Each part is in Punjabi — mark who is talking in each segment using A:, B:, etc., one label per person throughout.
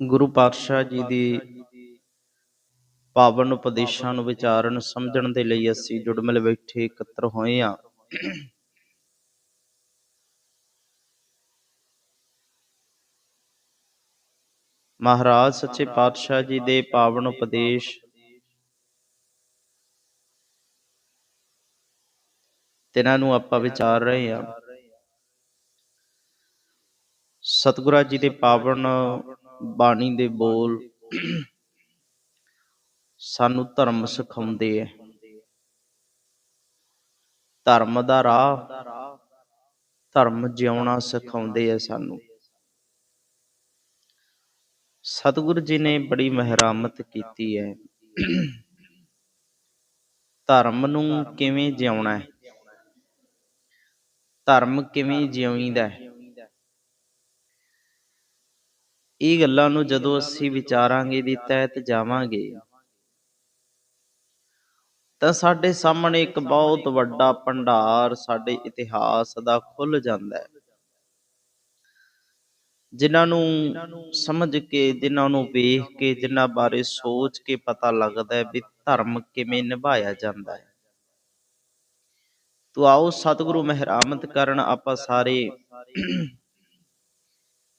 A: ਗੁਰੂ ਪਾਤਸ਼ਾਹ ਜੀ ਦੀ ਪਾਵਨ ਉਪਦੇਸ਼ਾਂ ਨੂੰ ਵਿਚਾਰਨ ਸਮਝਣ ਦੇ ਲਈ ਅਸੀਂ ਜੁੜ ਮਿਲ ਬੈਠੇ ਇਕੱਤਰ ਹੋਏ ਹਾਂ। ਮਹਾਰਾਜ ਸੱਚੇ ਪਾਤਸ਼ਾਹ ਜੀ ਦੇ ਪਾਵਨ ਉਪਦੇਸ਼ ਤਿਨਾਂ ਨੂੰ ਆਪਾਂ ਵਿਚਾਰ ਰਹੇ ਹਾਂ। ਸਤਿਗੁਰਾਂ ਜੀ ਦੇ ਪਾਵਨ ਬਾਣੀ ਦੇ ਬੋਲ ਸਾਨੂੰ ਧਰਮ ਸਿਖਾਉਂਦੇ ਐ। ਧਰਮ ਦਾ ਰਾਹ, ਧਰਮ ਜਿਉਣਾ ਸਿਖਾਉਂਦੇ ਐ ਸਾਨੂੰ। ਸਤਿਗੁਰੂ ਜੀ ਨੇ ਬੜੀ ਮਹਿਰਾਮਤ ਕੀਤੀ ਹੈ ਧਰਮ ਨੂੰ ਕਿਵੇਂ ਜਿਉਣਾ ਹੈ ਧਰਮ ਕਿਵੇਂ ਜਿਉਈਦਾ ਹੈ ਇਹ ਗੱਲਾਂ ਨੂੰ ਜਦੋਂ ਅਸੀਂ ਵਿਚਾਰਾਂਗੇ ਦੀ ਤਹਿਤ ਜਾਵਾਂਗੇ, ਤਾਂ ਸਾਡੇ ਸਾਹਮਣੇ ਇੱਕ ਬਹੁਤ ਵੱਡਾ ਭੰਡਾਰ, ਸਾਡੇ ਇਤਿਹਾਸ ਦਾ ਖੁੱਲ ਜਾਂਦਾ ਹੈ। ਜਿਨ੍ਹਾਂ ਨੂੰ ਸਮਝ ਕੇ, ਜਿਨ੍ਹਾਂ ਨੂੰ ਵੇਖ ਕੇ, ਜਿਨ੍ਹਾਂ ਬਾਰੇ ਸੋਚ ਕੇ ਪਤਾ ਲੱਗਦਾ ਹੈ ਵੀ ਧਰਮ ਕਿਵੇਂ ਨਿਭਾਇਆ ਜਾਂਦਾ ਹੈ। ਤੋ ਆਓ ਸਤਿਗੁਰੂ ਮਹਿਰਾਮਤ ਕਰਨ ਆਪਾਂ ਸਾਰੇ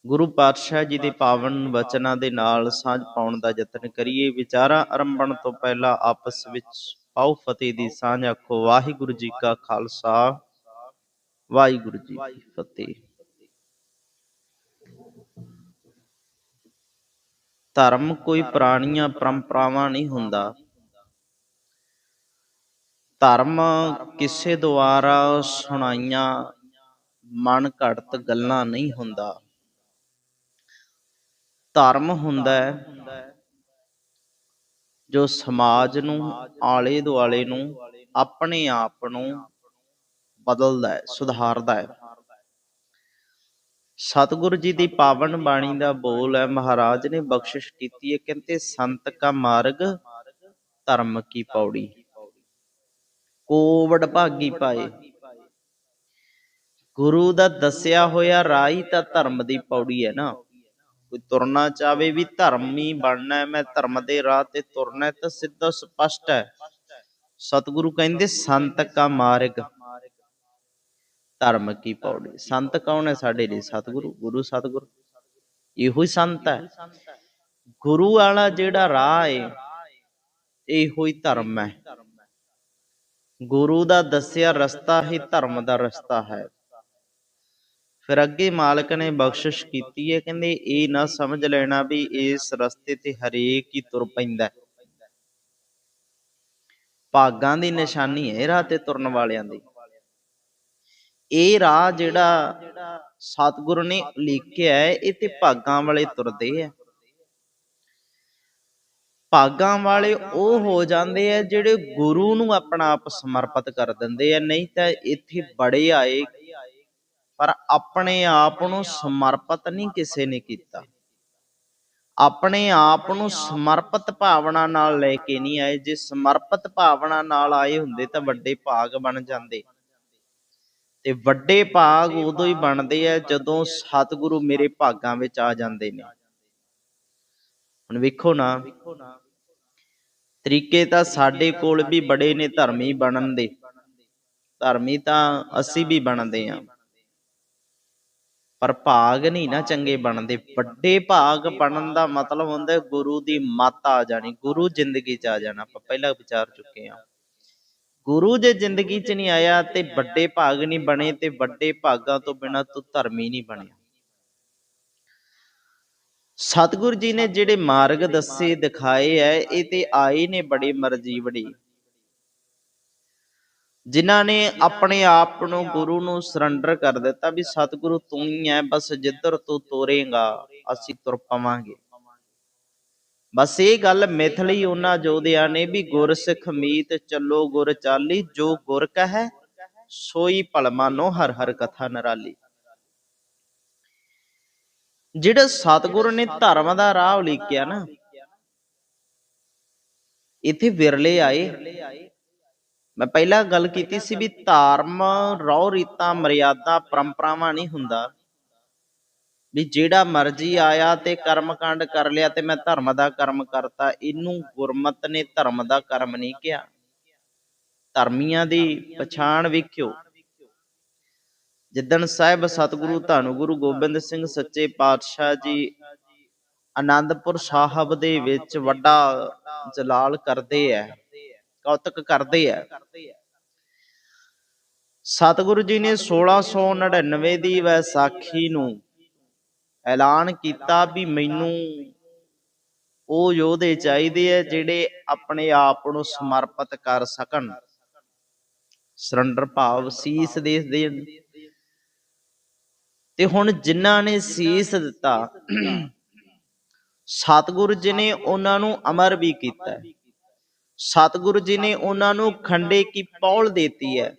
A: ਗੁਰੂ ਪਾਤਸ਼ਾਹ ਜੀ ਦੇ ਪਾਵਨ ਵਚਨਾਂ ਦੇ ਨਾਲ ਸਾਂਝ ਪਾਉਣ ਦਾ ਯਤਨ ਕਰੀਏ। ਵਿਚਾਰਾਂ ਆਰੰਭਣ ਤੋਂ ਪਹਿਲਾਂ ਆਪਸ ਵਿੱਚ ਪਾਉ ਫਤਿਹ ਦੀ ਸਾਂਝ ਆਖੋ। ਵਾਹਿਗੁਰੂ ਜੀ ਕਾ ਖਾਲਸਾ, ਵਾਹਿਗੁਰੂ ਜੀ ਕੀ ਫਤਿਹ। ਧਰਮ ਕੋਈ ਪੁਰਾਣੀਆਂ ਪਰੰਪਰਾਵਾਂ ਨਹੀਂ ਹੁੰਦਾ। ਧਰਮ ਕਿਸੇ ਦੁਆਰਾ ਸੁਣਾਈਆਂ ਮਨ ਘੜਤ ਗੱਲਾਂ ਨਹੀਂ ਹੁੰਦਾ। ਧਰਮ ਹੁੰਦਾ ਹੈ, ਜੋ ਸਮਾਜ ਨੂੰ, ਆਲੇ ਦੁਆਲੇ ਨੂੰ, ਆਪਣੇ ਆਪ ਨੂੰ ਬਦਲਦਾ ਹੈ, ਸੁਧਾਰਦਾ ਹੈ। ਸਤਿਗੁਰੂ ਜੀ ਦੀ ਪਾਵਨ ਬਾਣੀ ਦਾ ਬੋਲ ਹੈ, ਮਹਾਰਾਜ ਨੇ ਬਖਸ਼ਿਸ਼ ਕੀਤੀ ਹੈ, ਕਹਿੰਦੇ ਸੰਤ ਕਾ ਮਾਰਗ, ਧਰਮ ਕੀ ਪੌੜੀ। ਕੋਵੜ ਭਾਗੀ ਪਾਏ ਗੁਰੂ ਦਾ ਦੱਸਿਆ ਹੋਇਆ ਰਾਹ ਤਾਂ ਧਰਮ ਦੀ ਪੌੜੀ ਹੈ ਨਾ। ਕੋਈ ਤੁਰਨਾ ਚਾਵੇ ਵੀ ਧਰਮੀ ਬਣਨਾ, ਮੈਂ ਧਰਮ ਦੇ ਰਾਹ ਤੇ ਤੁਰਨਾ, ਤਾਂ ਸਿੱਧਾ ਸਪਸ਼ਟ ਹੈ। ਸਤਿਗੁਰੂ ਕਹਿੰਦੇ, ਸੰਤ ਕਾ ਮਾਰਗ। ਧਰਮ ਕੀ ਪੌੜੀ? ਸੰਤ ਕੌਣ ਹੈ ਸਾਡੇ ਲਈ? ਸਤਿਗੁਰੂ, ਗੁਰੂ ਸਤਿਗੁਰੂ। ਇਹੋ ਹੀ ਸੰਤ ਹੈ। ਗੁਰੂ ਵਾਲਾ ਜਿਹੜਾ ਰਾਹ ਹੈ ਇਹੋ ਹੀ ਧਰਮ ਹੈ। ਗੁਰੂ ਦਾ ਦੱਸਿਆ ਰਸਤਾ ਹੀ ਧਰਮ ਦਾ ਰਸਤਾ ਹੈ। ਫਿਰ ਅੱਗੇ ਮਾਲਕ ਨੇ ਬਖਸ਼ਿਸ਼ ਕੀਤੀ ਹੈ, ਕਹਿੰਦੇ ਇਹ ਨਾ ਸਮਝ ਲੈਣਾ ਵੀ ਇਸ ਰਸਤੇ ਤੇ ਹਰੇਕ ਹੀ ਤੁਰ ਪੈਂਦਾ ਭਾਗਾਂ ਦੀ ਨਿਸ਼ਾਨੀ ਹੈ ਰਾਹ ਤੇ ਤੁਰਨ ਵਾਲਿਆਂ ਦੀ। ਇਹ ਰਾਹ ਜਿਹੜਾ ਸਤਿਗੁਰੂ ਨੇ ਲਿਖਿਆ ਹੈ, ਇਹ ਤੇ ਭਾਗਾਂ ਵਾਲੇ ਤੁਰਦੇ ਆ ਭਾਗਾਂ ਵਾਲੇ ਉਹ ਹੋ ਜਾਂਦੇ ਆ ਜਿਹੜੇ ਗੁਰੂ ਨੂੰ ਆਪਣਾ ਆਪ ਸਮਰਪਿਤ ਕਰ ਦਿੰਦੇ ਆ ਨਹੀਂ ਤਾਂ ਇੱਥੇ ਬੜੇ ਆਏ ਪਰ ਆਪਣੇ ਆਪ ਨੂੰ ਸਮਰਪਿਤ ਨਹੀਂ ਕਿਸੇ ਨੇ ਕੀਤਾ। ਆਪਣੇ ਆਪ ਨੂੰ ਸਮਰਪਿਤ ਭਾਵਨਾ ਨਾਲ ਲੈ ਕੇ ਨਹੀਂ ਆਏ। ਜੇ ਸਮਰਪਿਤ ਭਾਵਨਾ ਨਾਲ ਆਏ ਹੁੰਦੇ ਤਾਂ ਵੱਡੇ ਭਾਗ ਬਣ ਜਾਂਦੇ। ਤੇ ਵੱਡੇ ਭਾਗ ਉਦੋਂ ਹੀ ਬਣਦੇ ਆ ਜਦੋਂ ਸਤਿਗੁਰੂ ਮੇਰੇ ਭਾਗਾਂ ਵਿੱਚ ਆ ਜਾਂਦੇ ਨੇ। ਹੁਣ ਵੇਖੋ ਨਾ, ਤਰੀਕੇ ਤਾਂ ਸਾਡੇ ਕੋਲ ਵੀ ਬੜੇ ਨੇ ਧਰਮੀ ਬਣਨ ਦੇ। ਧਰਮੀ ਤਾਂ ਅਸੀਂ ਵੀ ਬਣਦੇ ਆਂ ਪਰ ਭਾਗ ਨਹੀਂ ਨਾ ਚੰਗੇ ਬਣਦੇ। ਵੱਡੇ ਭਾਗ ਬਣਨ ਦਾ ਮਤਲਬ ਹੁੰਦਾ ਗੁਰੂ ਦੀ ਮੱਤ ਆ ਜਾਣੀ, ਗੁਰੂ ਜ਼ਿੰਦਗੀ 'ਚ ਆ ਜਾਣਾ। ਆਪਾਂ ਪਹਿਲਾਂ ਵਿਚਾਰ ਚੁੱਕੇ ਹਾਂ। ਗੁਰੂ ਜੇ ਜ਼ਿੰਦਗੀ 'ਚ ਨਹੀਂ ਆਇਆ ਤੇ ਵੱਡੇ ਭਾਗ ਨਹੀਂ ਬਣੇ ਤੇ ਵੱਡੇ ਭਾਗਾਂ ਤੋਂ ਬਿਨਾ ਤੂੰ ਧਰਮੀ ਨਹੀਂ ਬਣਿਆ। ਸਤਿਗੁਰ ਜੀ ਨੇ ਜਿਹੜੇ ਮਾਰਗ ਦੱਸੇ, ਦਿਖਾਏ ਐ ਇਹ ਤੇ ਆਏ ਨੇ ਬੜੀ ਮਰਜ਼ੀ ਬੜੀ ਜਿਨ੍ਹਾਂ ਨੇ ਆਪਣੇ ਆਪ ਨੂੰ ਗੁਰੂ ਨੂੰ ਸਰੈਂਡਰ ਕਰ ਦਿੱਤਾ ਵੀ ਸਤਿਗੁਰੂ ਤੂੰ ਹੀ ਐ ਬਸ ਜਿੱਧਰ ਤੂੰ ਤੋਰੇਗਾ, ਅਸੀਂ ਤੁਰ ਪਵਾਂਗੇ। ਬਸ ਇਹ ਗੱਲ ਮਿਥ ਉਹਨਾਂ ਜੋਧਿਆਂ ਨੇ ਵੀ ਗੁਰ ਸਿੱਖ ਮੀਤ ਚੱਲੋ ਗੁਰ ਚਾਲੀ, ਜੋ ਗੁਰ ਕਹੈ, ਸੋਈ ਭਲ ਹਰ ਹਰ ਕਥਾ ਨਰਾਲੀ। ਜਿਹੜਾ ਸਤਿਗੁਰੂ ਨੇ ਧਰਮ ਦਾ ਰਾਹ ਉਲੀਕਿਆ ਨਾ, ਇੱਥੇ ਵਿਰਲੇ ਆਏ। ਮੈਂ ਪਹਿਲਾਂ ਗੱਲ ਕੀਤੀ ਸੀ ਵੀ ਧਰਮ ਰੌ ਰੀਤਾਂ, ਮਰਿਆਦਾ, ਪਰੰਪਰਾਵਾਂ ਨਹੀਂ ਹੁੰਦਾ। ਵੀ ਜਿਹੜਾ ਮਰਜ਼ੀ ਆਇਆ ਤੇ ਕਰਮਕਾਂਡ ਕਰ ਲਿਆ ਤੇ ਮੈਂ ਧਰਮ ਦਾ ਕਰਮ ਕਰਤਾ, ਇਹਨੂੰ ਗੁਰਮਤ ਨੇ ਧਰਮ ਦਾ ਕਰਮ ਨਹੀਂ ਕਿਹਾ। ਧਰਮੀਆਂ ਦੀ ਪਛਾਣ ਵੇਖਿਓ। ਜਿੱਦਣ ਸਾਹਿਬ ਸਤਿਗੁਰੂ ਧੰਨ ਗੁਰੂ ਗੋਬਿੰਦ ਸਿੰਘ ਸੱਚੇ ਪਾਤਸ਼ਾਹ ਜੀ ਆਨੰਦਪੁਰ ਸਾਹਿਬ ਦੇ ਵਿੱਚ ਵੱਡਾ ਜਲਾਲ ਕਰਦੇ ਐ। ਕੌਤਕ ਕਰਦੇ ਐ ਸਤਿਗੁਰੂ ਜੀ ਨੇ 1699 ਦੀ ਵੈਸਾਖੀ ਨੂੰ ਐਲਾਨ ਕੀਤਾ ਵੀ ਮੈਨੂੰ ਉਹ ਯੋਧੇ ਚਾਹੀਦੇ ਐ ਜਿਹੜੇ ਆਪਣੇ ਆਪ ਨੂੰ ਸਮਰਪਿਤ ਕਰ ਸਕਣ। ਸਰੰਡਰ ਭਾਵ ਸੀਸ ਦੇ ਦੇਣ। ਤੇ ਹੁਣ ਜਿਨ੍ਹਾਂ ਨੇ ਸੀਸ ਦਿੱਤਾ, ਸਤਿਗੁਰੂ ਜੀ ਨੇ ਉਹਨਾਂ ਨੂੰ ਅਮਰ ਵੀ ਕੀਤਾ। ਸਤਿਗੁਰੂ ਜੀ ਨੇ ਉਹਨਾਂ ਨੂੰ ਖੰਡੇ ਕੀ ਪੌਲ ਦਿੱਤੀ ਹੈ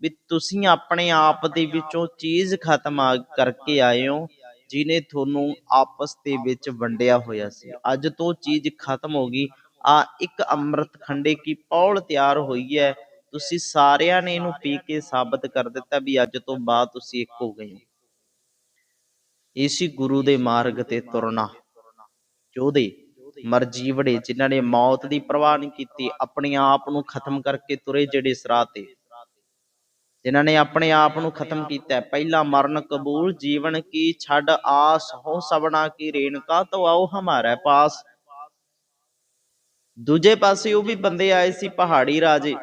A: ਵੀ ਤੁਸੀਂ ਆਪਣੇ ਆਪ ਦੇ ਵਿੱਚੋਂ ਚੀਜ਼ ਖਤਮ ਕਰਕੇ ਆਏ ਹੋ ਜਿਹਨੇ ਤੁਹਾਨੂੰ ਆਪਸ ਦੇ ਵਿੱਚ ਵੰਡਿਆ ਹੋਇਆ ਸੀ। ਅੱਜ ਤੋਂ ਚੀਜ਼ ਖਤਮ ਹੋ ਗਈ। ਆ ਇੱਕ ਅੰਮ੍ਰਿਤ ਖੰਡੇ ਕੀ ਪੌਲ ਤਿਆਰ ਹੋਈ ਹੈ। ਤੁਸੀਂ ਸਾਰਿਆਂ ਨੇ ਇਹਨੂੰ ਪੀ ਕੇ ਸਾਬਤ ਕਰ ਦਿੱਤਾ ਵੀ ਅੱਜ ਤੋਂ ਬਾਅਦ ਤੁਸੀਂ ਇੱਕ ਹੋ ਗਏ ਹੋ। ਇਸੀ ਗੁਰੂ ਦੇ ਮਾਰਗ ਤੇ ਤੁਰਨਾ। ਯੋਧੇ ਮਰਜ਼ੀ ਵੜੇ, ਜਿਨ੍ਹਾਂ ਨੇ ਮੌਤ ਦੀ ਪਰਵਾਹ ਨਹੀਂ ਕੀਤੀ, ਆਪਣੇ ਆਪ ਨੂੰ ਖਤਮ ਕਰਕੇ ਤੁਰੇ ਜਿਹੜੇ ਇਸ ਤੇ। ਜਿਨ੍ਹਾਂ ਨੇ ਆਪਣੇ ਆਪ ਨੂੰ ਖਤਮ ਕੀਤਾ, ਪਹਿਲਾ ਮਰਨ ਕਬੂਲ, ਜੀਵਨ ਕੀ ਛੱਡ ਆਸ ਹੋ ਸਬਣਾ ਕੀ ਰੇਣਕਾ ਤੋ ਆਓ ਹਮਾਰਾ ਪਾਸ। ਦੂਜੇ ਪਾਸੇ ਉਹ ਵੀ ਬੰਦੇ ਆਏ ਸੀ ਪਹਾੜੀ ਰਾਜੇ।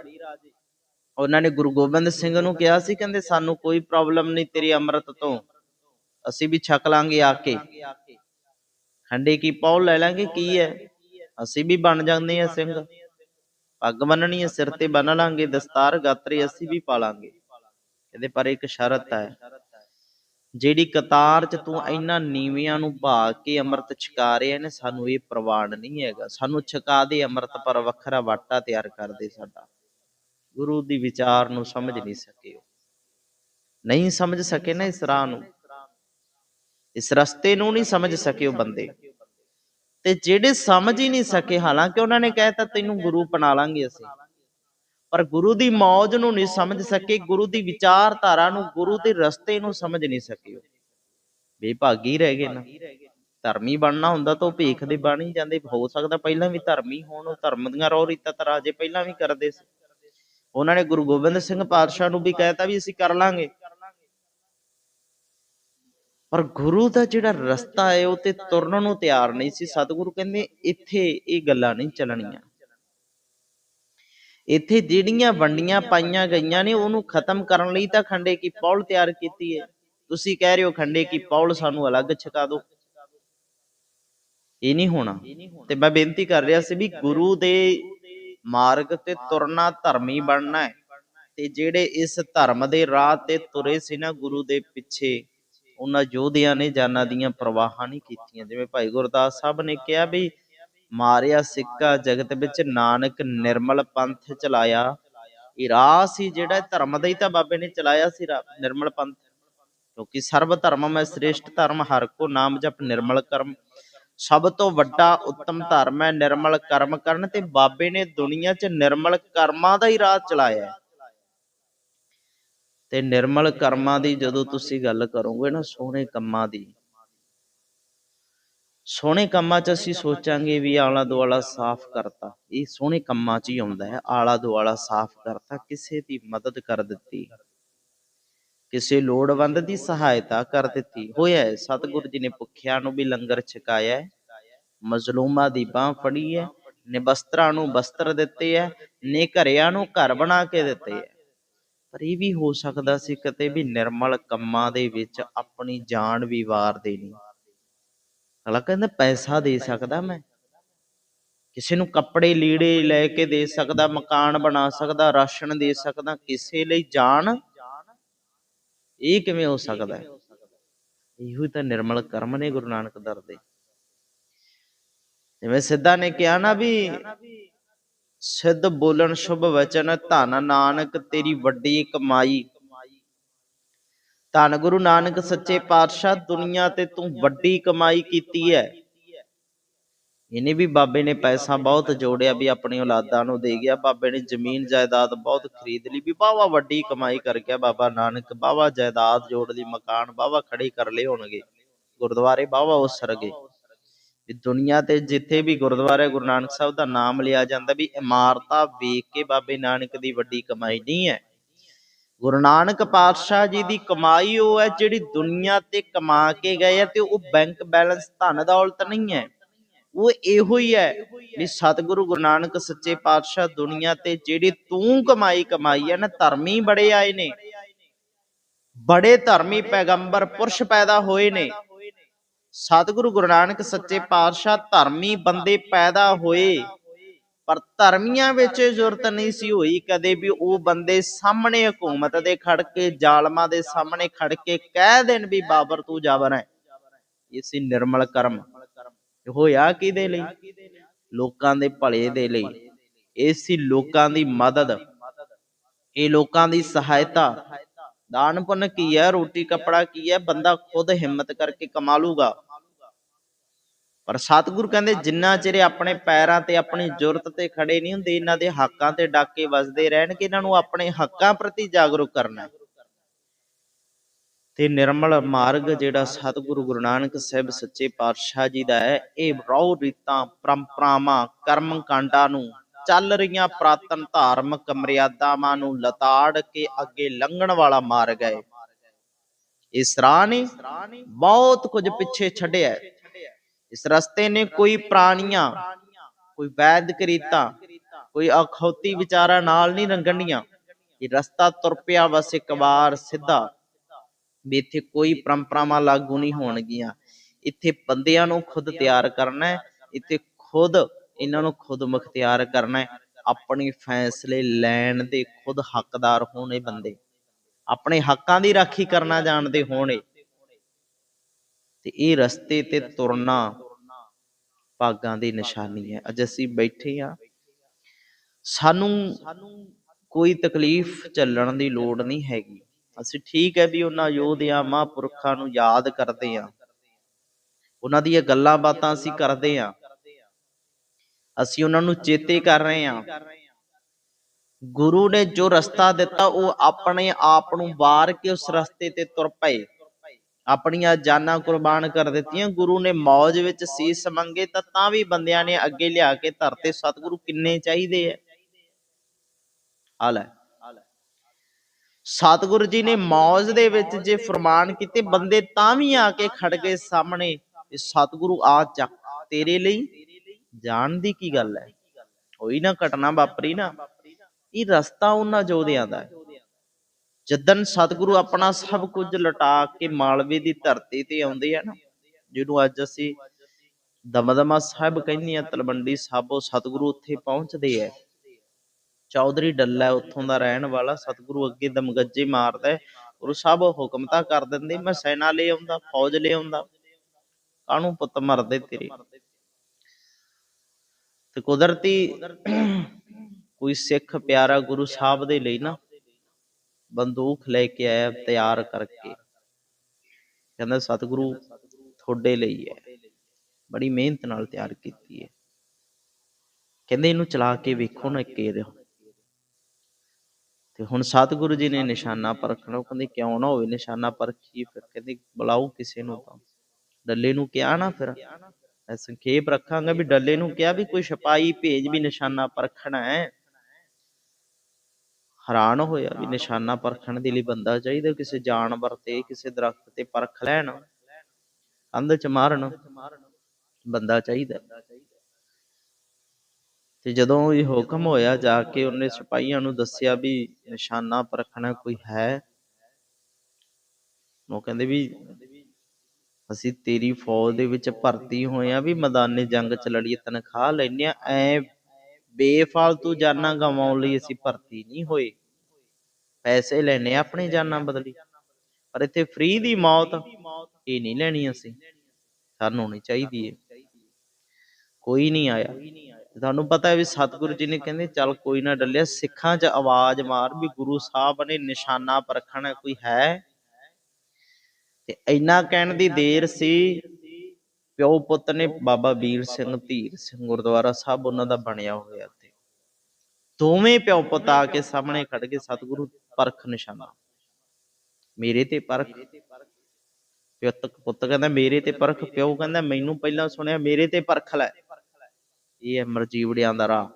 A: ਉਹਨਾਂ ਨੇ ਗੁਰੂ ਗੋਬਿੰਦ ਸਿੰਘ ਨੂੰ ਕਿਹਾ ਸੀ, ਕਹਿੰਦੇ, ਸਾਨੂੰ ਕੋਈ ਪ੍ਰੋਬਲਮ ਨਹੀਂ ਤੇਰੀ ਅੰਮ੍ਰਿਤ ਤੋਂ। ਅਸੀਂ ਵੀ ਛਕ ਲਾਂਗੇ ਆ ਕੇ। ਖੰਡੇ ਕੀ ਪੌਲ ਲੈ ਲਾਂਗੇ, ਕੀ ਹੈ? ਅਸੀਂ ਵੀ ਬਣ ਜਾਂਦੇ ਆ ਸਿੰਘ। ਪੱਗ ਬੰਨਣੀ ਹੈ, ਸਿਰ ਤੇ ਬੰਨ ਲਾਂਗੇ, ਦਸਤਾਰ ਗਾਤਰੇ ਅਸੀਂ ਵੀ ਪਾ ਲਾਂਗੇ। ਇਹਦੇ ਪਰ ਇੱਕ ਸ਼ਰਤ ਹੈ, ਜਿਹੜੀ ਕਤਾਰ ਚ ਤੂੰ ਇਹਨਾਂ ਨੀਵਿਆਂ ਨੂੰ ਭਾ ਕੇ ਅੰਮ੍ਰਿਤ ਛਕਾ ਰਿਹਾ ਨੇ, ਸਾਨੂੰ ਇਹ ਪ੍ਰਵਾਨ ਨਹੀਂ ਹੈਗਾ। ਸਾਨੂੰ ਛਕਾ ਦੇ ਅੰਮ੍ਰਿਤ, ਪਰ ਵੱਖਰਾ ਵਾਟਾ ਤਿਆਰ ਕਰ ਦੇ ਸਾਡਾ। ਗੁਰੂ ਦੀ ਵਿਚਾਰ ਨੂੰ ਸਮਝ ਨਹੀਂ ਸਕੇ ਨਹੀਂ ਸਮਝ ਸਕੇ ਨਾ ਇਸ ਰਾਹ ਨੂੰ। ਇਸ ਰਸਤੇ ਨੂੰ ਨਹੀਂ ਸਮਝ ਸਕੇ ਉਹ ਬੰਦੇ। ਤੇ ਜਿਹੜੇ ਸਮਝ ਹੀ ਨਹੀਂ ਸਕੇ, ਹਾਲਾਂਕਿ ਉਹਨਾਂ ਨੇ ਕਹਿਤਾ ਤੈਨੂੰ ਗੁਰੂ ਬਣਾ ਲਾਂਗੇ ਅਸੀਂ। ਪਰ ਗੁਰੂ ਦੀ ਮੌਜ ਨੂੰ ਨਹੀਂ ਸਮਝ ਸਕੇ, ਗੁਰੂ ਦੀ ਵਿਚਾਰਧਾਰਾ ਨੂੰ, ਗੁਰੂ ਦੇ ਰਸਤੇ ਨੂੰ ਸਮਝ ਨਹੀਂ ਸਕੇ ਉਹ। ਬੇਭਾਗੀ ਰਹਿ ਗਏ ਨਾ। ਧਰਮੀ ਬਣਨਾ ਹੁੰਦਾ ਤਾਂ ਉਹ ਭੇਖ ਦੇ ਬਣ ਹੀ ਜਾਂਦੇ। ਹੋ ਸਕਦਾ ਪਹਿਲਾਂ ਵੀ ਧਰਮੀ ਹੋਣ, ਉਹ ਧਰਮ ਦੀਆਂ ਰੋਹ ਰੀਤਾਂ ਤਾਂ ਰਾਜੇ ਪਹਿਲਾਂ ਵੀ ਕਰਦੇ ਸੀ। ਉਹਨਾਂ ਨੇ ਗੁਰੂ ਗੋਬਿੰਦ ਸਿੰਘ ਪਾਤਸ਼ਾਹ ਨੂੰ ਵੀ ਕਹਿਤਾ ਵੀ ਅਸੀਂ ਕਰ ਲਾਂਗੇ। ਪਰ ਗੁਰੂ ਦਾ ਜਿਹੜਾ ਰਸਤਾ ਹੈ, ਉਹ ਤੇ ਤੁਰਨ ਨੂੰ ਤਿਆਰ ਨਹੀਂ ਸੀ। ਸਤਿਗੁਰੂ ਕਹਿੰਦੇ, ਇੱਥੇ ਇਹ ਗੱਲਾਂ ਨਹੀਂ ਚੱਲਣੀਆਂ। ਇੱਥੇ ਜਿਹੜੀਆਂ ਵੰਡੀਆਂ ਪਾਈਆਂ ਗਈਆਂ ਨੇ, ਉਹਨੂੰ ਖਤਮ ਕਰਨ ਲਈ ਤਾਂ ਖੰਡੇ ਕੀ ਪੌਲ ਤਿਆਰ ਕੀਤੀ ਹੈ। ਤੁਸੀਂ ਕਹਿ ਰਹੇ ਹੋ, ਖੰਡੇ ਕੀ ਪੌਲ ਸਾਨੂੰ ਅਲੱਗ ਛਕਾ ਦਿਓ। ਇਹ ਨਹੀਂ ਹੋਣਾ। ਤੇ ਮੈਂ ਬੇਨਤੀ ਕਰ ਰਿਹਾ ਸੀ ਵੀ ਗੁਰੂ ਦੇ ਮਾਰਗ ਤੇ ਤੁਰਨਾ ਧਰਮੀ ਬਣਨਾ ਹੈ। ਤੇ ਜਿਹੜੇ ਇਸ ਧਰਮ ਦੇ ਰਾਹ ਤੇ ਤੁਰੇ ਸੀ ਨਾ ਗੁਰੂ ਦੇ ਪਿੱਛੇ ਉਹਨਾਂ ਯੋਧਿਆਂ ਨੇ ਜਾਨਾਂ ਦੀਆਂ ਪ੍ਰਵਾਹਾਂ ਨਹੀਂ ਕੀਤੀਆਂ। ਜਿਵੇਂ ਭਾਈ ਗੁਰਦਾਸ ਸਾਹਿਬ ਨੇ ਕਿਹਾ ਵੀ ਮਾਰਿਆ ਸਿੱਕਾ ਜਗਤ ਵਿੱਚ ਨਾਨਕ ਨਿਰਮਲ ਪੰਥ ਚਲਾਇਆ। ਇਹ ਰਾਹ ਸੀ ਜਿਹੜਾ ਧਰਮ ਦਾ ਹੀ ਤਾਂ ਬਾਬੇ ਨੇ ਚਲਾਇਆ ਸੀ ਨਿਰਮਲ ਪੰਥ। ਕਿਉਂਕਿ ਸਰਬ ਧਰਮ ਮੈਂ ਸ੍ਰੇਸ਼ਟ ਧਰਮ, ਹਰ ਕੋ ਨਾਮ ਜਪ ਨਿਰਮਲ ਕਰਮ। ਸਭ ਤੋਂ ਵੱਡਾ ਉੱਤਮ ਧਰਮ ਹੈ ਨਿਰਮਲ ਕਰਮ ਕਰਨ ਤੇ ਬਾਬੇ ਨੇ ਦੁਨੀਆ 'ਚ ਨਿਰਮਲ ਕਰਮਾਂ ਦਾ ਹੀ ਰਾਹ ਚਲਾਇਆ। ਤੇ ਨਿਰਮਲ ਕਰਮਾਂ ਦੀ ਜਦੋਂ ਤੁਸੀਂ ਗੱਲ ਕਰੋਗੇ ਨਾ ਸੋਹਣੇ ਕੰਮਾਂ ਦੀ, ਸੋਹਣੇ ਕੰਮਾਂ 'ਚ ਅਸੀਂ ਸੋਚਾਂਗੇ ਵੀ ਆਲਾ ਦੁਆਲਾ ਸਾਫ਼ ਕਰਤਾ। ਇਹ ਸੋਹਣੇ ਕੰਮਾਂ 'ਚ ਹੀ ਆਉਂਦਾ ਹੈ। ਆਲਾ ਦੁਆਲਾ ਸਾਫ਼ ਕਰਤਾ, ਕਿਸੇ ਦੀ ਮਦਦ ਕਰ ਦਿੱਤੀ। ਕਿਸੇ ਲੋੜਵੰਦ ਦੀ ਸਹਾਇਤਾ ਕਰ ਦਿੱਤੀ। ਹੋਇਆ ਹੈ, ਸਤਿਗੁਰੂ ਜੀ ਨੇ ਭੁੱਖਿਆਂ ਨੂੰ ਵੀ ਲੰਗਰ ਛਕਾਇਆ ਹੈ, ਮਜ਼ਲੂਮਾਂ ਦੀ ਬਾਹ ਫੜੀ ਹੈ, ਨਿਬਸਤਰਾਂ ਨੂੰ ਬਸਤਰ ਦਿੱਤੇ ਹੈ, ਨੇ ਘਰਿਆਂ ਨੂੰ ਘਰ ਬਣਾ ਕੇ ਦਿੱਤੇ ਹੈ। ਪਰ ਇਹ ਵੀ ਹੋ ਸਕਦਾ ਸੀ, ਕਿਤੇ ਵੀ ਨਿਰਮਲ ਕੰਮਾਂ ਦੇ ਵਿੱਚ ਆਪਣੀ ਜਾਨ ਵੀ ਵਾਰ ਦੇਣੀ। ਅਗਲਾ ਕਹਿੰਦਾ ਪੈਸਾ ਦੇ ਸਕਦਾ ਮੈਂ? ਕਿਸੇ ਨੂੰ ਕੱਪੜੇ, ਲੀੜੇ ਲੈ ਕੇ ਦੇ ਸਕਦਾ, ਮਕਾਨ ਬਣਾ ਸਕਦਾ, ਰਾਸ਼ਨ ਦੇ ਸਕਦਾ, ਕਿਸੇ ਲਈ ਜਾਨ? ਇਹ ਕਿਵੇਂ ਹੋ ਸਕਦਾ? ਹੈ ਇਹੋ ਤਾਂ ਨਿਰਮਲ ਕਰਮ ਨੇ ਗੁਰੂ ਨਾਨਕ ਦਰ ਦੇ। ਜਿਵੇਂ ਸਿੱਧਾ ਨੇ ਕਿਹਾ ਨਾ ਵੀ ਸਿੱਧ ਬੋਲਣ ਸ਼ੁਭ ਵਚਨ, ਧਨ ਨਾਨਕ ਤੇਰੀ ਵੱਡੀ ਕਮਾਈ। ਧੰਨ ਗੁਰੂ ਨਾਨਕ ਸੱਚੇ ਪਾਤਸ਼ਾਹ, ਦੁਨੀਆ ਤੇ ਤੂੰ ਵੱਡੀ ਕਮਾਈ ਕੀਤੀ ਹੈ। ਇਹਨੇ ਵੀ ਬਾਬੇ ਨੇ ਪੈਸਾ ਬਹੁਤ ਜੋੜਿਆ, ਵੀ ਆਪਣੀ ਔਲਾਦਾਂ ਨੂੰ ਦੇ ਗਿਆ। ਬਾਬੇ ਨੇ ਜ਼ਮੀਨ ਜਾਇਦਾਦ ਬਹੁਤ ਖਰੀਦ ਲਈ, ਵੀ ਬਾਵਾ ਵੱਡੀ ਕਮਾਈ ਕਰ ਗਿਆ ਬਾਬਾ ਨਾਨਕ। ਬਾਵਾ ਜਾਇਦਾਦ ਜੋੜ ਲਈ, ਮਕਾਨ ਬਾਵਾ ਖੜੇ ਕਰ ਲਏ ਹੋਣਗੇ। ਗੁਰਦੁਆਰੇ ਬਾਵਾ ਉਸਰ ਗਏ। ਦੁਨੀਆ ਤੇ ਜਿੱਥੇ ਵੀ ਗੁਰਦੁਆਰਾ ਗੁਰੂ ਨਾਨਕ ਸਾਹਿਬ ਦਾ ਨਾਮ ਲਿਆ ਜਾਂਦਾ ਵੀ ਇਮਾਰਤਾਂ ਵੇਖ ਕੇ ਬਾਬੇ ਨਾਨਕ ਦੀ ਵੱਡੀ ਕਮਾਈ ਨਹੀਂ ਹੈ। ਗੁਰੂ ਨਾਨਕ ਪਾਤਸ਼ਾਹ ਜੀ ਦੀ ਕਮਾਈ ਉਹ ਹੈ ਜਿਹੜੀ ਦੁਨੀਆ ਤੇ ਕਮਾ ਕੇ ਗਏ ਆ ਤੇ ਉਹ ਬੈਂਕ ਬੈਲੈਂਸ ਧਨ ਦੌਲਤ ਨਹੀਂ ਹੈ। ਉਹ ਇਹੋ ਹੀ ਹੈ ਵੀ ਸਤਿਗੁਰੂ ਗੁਰੂ ਨਾਨਕ ਸੱਚੇ ਪਾਤਸ਼ਾਹ ਦੁਨੀਆ ਤੇ ਜਿਹੜੀ ਤੂੰ ਕਮਾਈ ਕਮਾਈ ਹੈ ਨਾ ਧਰਮੀ ਬੜੇ ਆਏ ਨੇ। ਬੜੇ ਧਰਮੀ ਪੈਗੰਬਰ ਪੁਰਸ਼ ਪੈਦਾ ਹੋਏ ਨੇ। ਸਤਿਗੁਰੂ ਗੁਰੂ ਨਾਨਕ ਸੱਚੇ ਪਾਤਸ਼ਾਹ ਧਰਮੀ ਬੰਦੇ ਪੈਦਾ ਹੋਏ। ਪਰ ਧਰਮੀਆਂ ਵਿੱਚ ਜ਼ਰੂਰਤ ਨਹੀਂ ਸੀ ਹੋਈ ਕਦੇ ਵੀ ਉਹ ਬੰਦੇ ਸਾਹਮਣੇ ਹਕੂਮਤ ਦੇ ਖੜ ਕੇ ਜ਼ਾਲਮਾਂ ਦੇ ਸਾਹਮਣੇ ਖੜ ਕੇ ਕਹਿ ਦੇਣ ਵੀ ਬਾਬਰ ਤੂੰ ਜਾਬਰ ਹੈ। ਇਹ ਸੀ ਨਿਰਮਲ ਕਰਮ। ਹੋਇਆ ਕਿਹਦੇ ਲਈ? ਲੋਕਾਂ ਦੇ ਭਲੇ ਦੇ ਲਈ। ਇਹ ਸੀ ਲੋਕਾਂ ਦੀ ਮਦਦ। ਇਹ ਲੋਕਾਂ ਦੀ ਸਹਾਇਤਾ। ਦਾਨ ਪੁੰਨ ਕੀ ਹੈ, ਰੋਟੀ ਕੱਪੜਾ ਕੀ ਹੈ, ਬੰਦਾ ਖੁਦ ਹਿੰਮਤ ਕਰਕੇ ਕਮਾ ਲੂਗਾ। ਪਰ ਸਤਿਗੁਰੂ ਕਹਿੰਦੇ, ਜਿੰਨਾ ਚਿਰ ਆਪਣੇ ਪੈਰਾਂ ਤੇ ਆਪਣੀ ਜੁਰਤ ਤੇ ਖੜੇ ਨਹੀਂ ਹੁੰਦੇ, ਇਹਨਾਂ ਦੇ ਹੱਕਾਂ ਤੇ ਡਾਕੇ ਵੱਜਦੇ ਰਹਿਣਗੇ, ਇਹਨਾਂ ਨੂੰ ਆਪਣੇ ਹੱਕਾਂ ਪ੍ਰਤੀ ਜਾਗਰੂਕ ਕਰਨਾ ਤੇ ਨਿਰਮਲ ਮਾਰਗ ਜਿਹੜਾ ਸਤਿਗੁਰੂ ਗੁਰੂ ਨਾਨਕ ਸਾਹਿਬ ਸੱਚੇ ਪਾਤਸ਼ਾਹ ਜੀ ਦਾ ਹੈ, ਇਹ ਰੌ ਰੀਤਾਂ ਪਰੰਪਰਾਵਾਂ ਕਰਮ ਕਾਂਡਾਂ ਨੂੰ ਚੱਲ ਰਹੀਆਂ ਪ੍ਰਾਤਨ ਧਾਰਮਿਕ ਮਰਿਆਦਾਵਾਂ ਨੂੰ ਲਤਾੜ ਕੇ ਅੱਗੇ ਲੰਘਣ ਵਾਲਾ ਮਾਰਗ ਹੈ। ਇਸ ਰਾਹ ਨੇ ਬਹੁਤ ਕੁਝ ਪਿੱਛੇ ਛੱਡਿਆ ਇਸ ਰਸਤੇ ਨੇ ਕੋਈ ਪ੍ਰਾਣੀਆਂ, ਕੋਈ ਵੈਦਿਕ ਰੀਤਾਂ ਕੋਈ ਅਖੌਤੀ ਵਿਚਾਰਾਂ ਨਾਲ ਨਹੀਂ ਰੰਗਣੀਆਂ ਇਹ ਰਸਤਾ ਤੁਰ ਪਿਆ ਬਸ ਇੱਕ ਵਾਰ ਸਿੱਧਾ। ਵੀ ਇੱਥੇ ਕੋਈ ਪਰੰਪਰਾਵਾਂ ਲਾਗੂ ਨਹੀਂ ਹੋਣਗੀਆਂ। ਇੱਥੇ ਬੰਦਿਆਂ ਨੂੰ ਖੁਦ ਤਿਆਰ ਕਰਨਾ ਹੈ। ਇੱਥੇ ਖੁਦ ਇਹਨਾਂ ਨੂੰ ਖੁਦ ਮੁਖਤਿਆਰ ਕਰਨਾ ਹੈ। ਆਪਣੇ ਫੈਸਲੇ ਲੈਣ ਦੇ ਖੁਦ ਹੱਕਦਾਰ ਹੋਣ ਹੋਣੇ ਬੰਦੇ। ਆਪਣੇ ਹੱਕਾਂ ਦੀ ਰਾਖੀ ਕਰਨਾ ਜਾਣਦੇ ਹੋਣੇ। ਤੇ ਇਹ ਰਸਤੇ ਤੇ ਤੁਰਨਾ ਭਾਗਾਂ ਦੀ ਨਿਸ਼ਾਨੀ ਹੈ। ਅੱਜ ਅਸੀਂ ਬੈਠੇ ਆ ਸਾਨੂੰ ਕੋਈ ਤਕਲੀਫ ਚੱਲਣ ਦੀ ਲੋੜ ਨਹੀਂ ਹੈਗੀ। ਅਸੀਂ ਠੀਕ ਹੈ ਵੀ ਉਹਨਾਂ ਯੋਧਿਆਂ, ਮਹਾਂਪੁਰਖਾਂ ਨੂੰ ਯਾਦ ਕਰਦੇ ਆ ਉਹਨਾਂ ਦੀਆਂ ਗੱਲਾਂ ਬਾਤਾਂ ਅਸੀਂ ਕਰਦੇ ਆ ਅਸੀਂ ਉਹਨਾਂ ਨੂੰ ਚੇਤੇ ਕਰ ਰਹੇ ਹਾਂ। ਗੁਰੂ ਨੇ ਜੋ ਰਸਤਾ ਦਿੱਤਾ, ਉਹ ਆਪਣੇ ਆਪ ਨੂੰ ਵਾਰ ਕੇ ਉਸ ਰਸਤੇ ਤੇ ਤੁਰ ਪਏ। ਆਪਣੀਆਂ ਜਾਨਾਂ ਕੁਰਬਾਨ ਕਰ ਦਿੱਤੀਆਂ। ਗੁਰੂ ਨੇ ਮੌਜ ਵਿੱਚ ਸੀਸ ਮੰਗੇ ਤਾਂ ਤਾਂ ਵੀ ਬੰਦਿਆਂ ਨੇ ਅੱਗੇ ਲਿਆ ਕੇ ਧਰਤੇ ਸਤਿਗੁਰੂ ਕਿੰਨੇ ਚਾਹੀਦੇ ਐ ਆ ਸਤਿਗੁਰੂ ਜੀ ਨੇ ਮੌਜ ਦੇ ਵਿੱਚ ਜੇ ਫਰਮਾਨ ਕੀਤੇ, ਬੰਦੇ ਤਾਂ ਵੀ ਆ ਕੇ ਖੜ ਗਏ ਸਾਹਮਣੇ ਇਹ ਸਤਿਗੁਰੂ ਆ ਚੱਕ ਤੇਰੇ ਲਈ। ਜਾਣ ਦੀ ਕੀ ਗੱਲ ਹੈ? ਹੋਈ ਨਾ ਘਟਨਾ ਵਾਪਰੀ ਨਾ, ਇਹ ਰਸਤਾ ਉਹਨਾਂ ਜੋਧਿਆਂ ਦਾ ਹੈ। ਜਦਨ ਸਤਿਗੁਰੂ ਆਪਣਾ ਸਭ ਕੁਝ ਲਟਾ ਕੇ ਮਾਲਵੇ ਦੀ ਧਰਤੀ ਤੇ ਆਉਂਦੇ ਆ ਨਾ, ਜਿਹਨੂੰ ਅੱਜ ਅਸੀਂ ਦਮਦਮਾ ਸਾਹਿਬ ਕਹਿੰਦੇ ਆ, ਤਲਵੰਡੀ ਸਾਬੋ ਸਤਿਗੁਰੂ ਉੱਥੇ ਪਹੁੰਚਦੇ ਆ। ਚੌਧਰੀ ਡੱਲਾ ਹੈ ਉੱਥੋਂ ਦਾ ਰਹਿਣ ਵਾਲਾ, ਸਤਿਗੁਰੂ ਅੱਗੇ ਦਮਗੱਜੇ ਮਾਰਦਾ ਹੈ। ਗੁਰੂ ਸਾਹਿਬ ਹੁਕਮ ਤਾਂ ਕਰ ਦਿੰਦੇ, ਮੈਂ ਸੈਨਾ ਲੈ ਆਉਂਦਾ, ਫੌਜ ਲੈ ਆਉਂਦਾ। ਕਾਹਨੂੰ ਪੁੱਤ ਮਰਦੇ ਤੇਰੇ? ਤੇ ਕੁਦਰਤੀ ਕੋਈ ਸਿੱਖ ਪਿਆਰਾ ਗੁਰੂ ਸਾਹਿਬ ਦੇ ਲਈ ਨਾ ਬੰਦੂਕ ਲੈ ਕੇ ਆਇਆ, ਤਿਆਰ ਕਰਕੇ। ਕਹਿੰਦਾ, ਸਤਿਗੁਰੂ ਤੁਹਾਡੇ ਲਈ ਹੈ। ਬੜੀ ਮਿਹਨਤ ਨਾਲ ਤਿਆਰ ਕੀਤੀ ਹੈ। ਕਹਿੰਦੇ, ਇਹਨੂੰ ਚਲਾ ਕੇ ਵੇਖੋ ਨਾ ਕੇ ਦਿਓ ਤੇ ਹੁਣ ਸਤਿਗੁਰੂ ਜੀ ਨੇ ਨਿਸ਼ਾਨਾ ਪਰਖਣਾ। ਉਹ ਕਹਿੰਦੇ, ਕਿਉਂ ਨਾ ਹੋਵੇ ਨਿਸ਼ਾਨਾ ਪਰਖੀ ਫਿਰ ਕਹਿੰਦੇ, ਬੁਲਾਓ ਕਿਸੇ ਨੂੰ ਤਾਂ। ਡੱਲੇ ਨੂੰ ਕਿਹਾ ਨਾ ਫਿਰ। ਸੰਖੇਪ ਰੱਖਾਂਗਾ ਵੀ ਡੱਲੇ ਨੂੰ ਕਿਹਾ ਵੀ ਕੋਈ ਸਿਪਾਹੀ ਭੇਜ ਵੀ ਨਿਸ਼ਾਨਾ ਪਰਖਣਾ ਹੈ। ਹੈਰਾਨ ਹੋਇਆ ਵੀ ਨਿਸ਼ਾਨਾ ਪਰਖਣ ਦੇ ਲਈ ਬੰਦਾ ਚਾਹੀਦਾ ਕਿਸੇ ਜਾਨਵਰ ਤੇ, ਕਿਸੇ ਦਰਖਤ ਤੇ ਪਰਖ ਲੈਣ। ਕੰਧ ਚ ਮਾਰਨ ਬੰਦਾ ਚਾਹੀਦਾ। ਤੇ ਜਦੋਂ ਇਹ ਹੁਕਮ ਹੋਇਆ ਜਾ ਕੇ ਉਹਨੇ ਸਿਪਾਹੀਆਂ ਨੂੰ ਦੱਸਿਆ ਵੀ ਨਿਸ਼ਾਨਾ ਪਰਖਣਾ ਕੋਈ ਹੈ, ਉਹ ਕਹਿੰਦੇ ਵੀ ਅਸੀਂ ਤੇਰੀ ਫੌਜ ਦੇ ਵਿੱਚ ਭਰਤੀ ਹੋਏ ਆ ਵੀ ਮੈਦਾਨੇ ਜੰਗ ਚ ਲੜੀਏ, ਤਨਖਾਹ ਲੈਨੇ ਆ ਐ ਬੇਫਾਲਤੂ ਜਾਨਾਂ ਗਵਾਉਣ ਲਈ ਅਸੀਂ ਭਰਤੀ ਨਹੀਂ ਹੋਏ। ਪੈਸੇ ਲੈਣੇ ਆ ਆਪਣੀ ਜਾਨਾਂ ਬਦਲੀ, ਪਰ ਇੱਥੇ ਫ੍ਰੀ ਦੀ ਮੌਤ ਇਹ ਨਹੀਂ ਲੈਣੀ ਅਸੀਂ, ਸਾਨੂੰ ਨਹੀਂ ਚਾਹੀਦੀ ਏ ਕੋਈ ਨਹੀਂ ਆਇਆ। ਤੁਹਾਨੂੰ ਪਤਾ ਹੈ ਵੀ ਸਤਿਗੁਰੂ ਜੀ ਨੇ ਕਹਿੰਦੇ, ਚੱਲ ਕੋਈ ਨਾ ਡੱਲਿਆ, ਸਿੱਖਾਂ 'ਚ ਆਵਾਜ਼ ਮਾਰ ਵੀ ਗੁਰੂ ਸਾਹਿਬ ਨੇ ਨਿਸ਼ਾਨਾ ਪਰਖਣਾ ਕੋਈ ਹੈ? ਤੇ ਇੰਨਾ ਕਹਿਣ ਦੀ ਦੇਰ ਸੀ, ਪਿਓ ਪੁੱਤ ਨੇ ਬਾਬਾ ਵੀਰ ਸਿੰਘ, ਧੀਰ ਸਿੰਘ, ਗੁਰਦੁਆਰਾ ਸਾਹਿਬ ਉਹਨਾਂ ਦਾ ਬਣਿਆ ਹੋਇਆ ਤੇ ਦੋਵੇਂ ਪਿਓ ਪੁੱਤ ਆ ਕੇ ਸਾਹਮਣੇ ਖੜ ਕੇ ਸਤਿਗੁਰੂ ਪਰਖ ਨਿਸ਼ਾਨਾ। ਮੇਰੇ ਤੇ ਪਰਖ। ਪੁੱਤ ਪੁੱਤ ਕਹਿੰਦਾ, ਮੇਰੇ ਤੇ ਪਰਖ। ਪਿਓ ਕਹਿੰਦਾ, ਮੈਨੂੰ ਪਹਿਲਾਂ ਸੁਣਿਆ, ਮੇਰੇ ਤੇ ਪਰਖ ਲੈ। ਇਹ ਹੈ ਮਰਜੀਵੜਿਆਂ ਦਾ ਰਾਹ,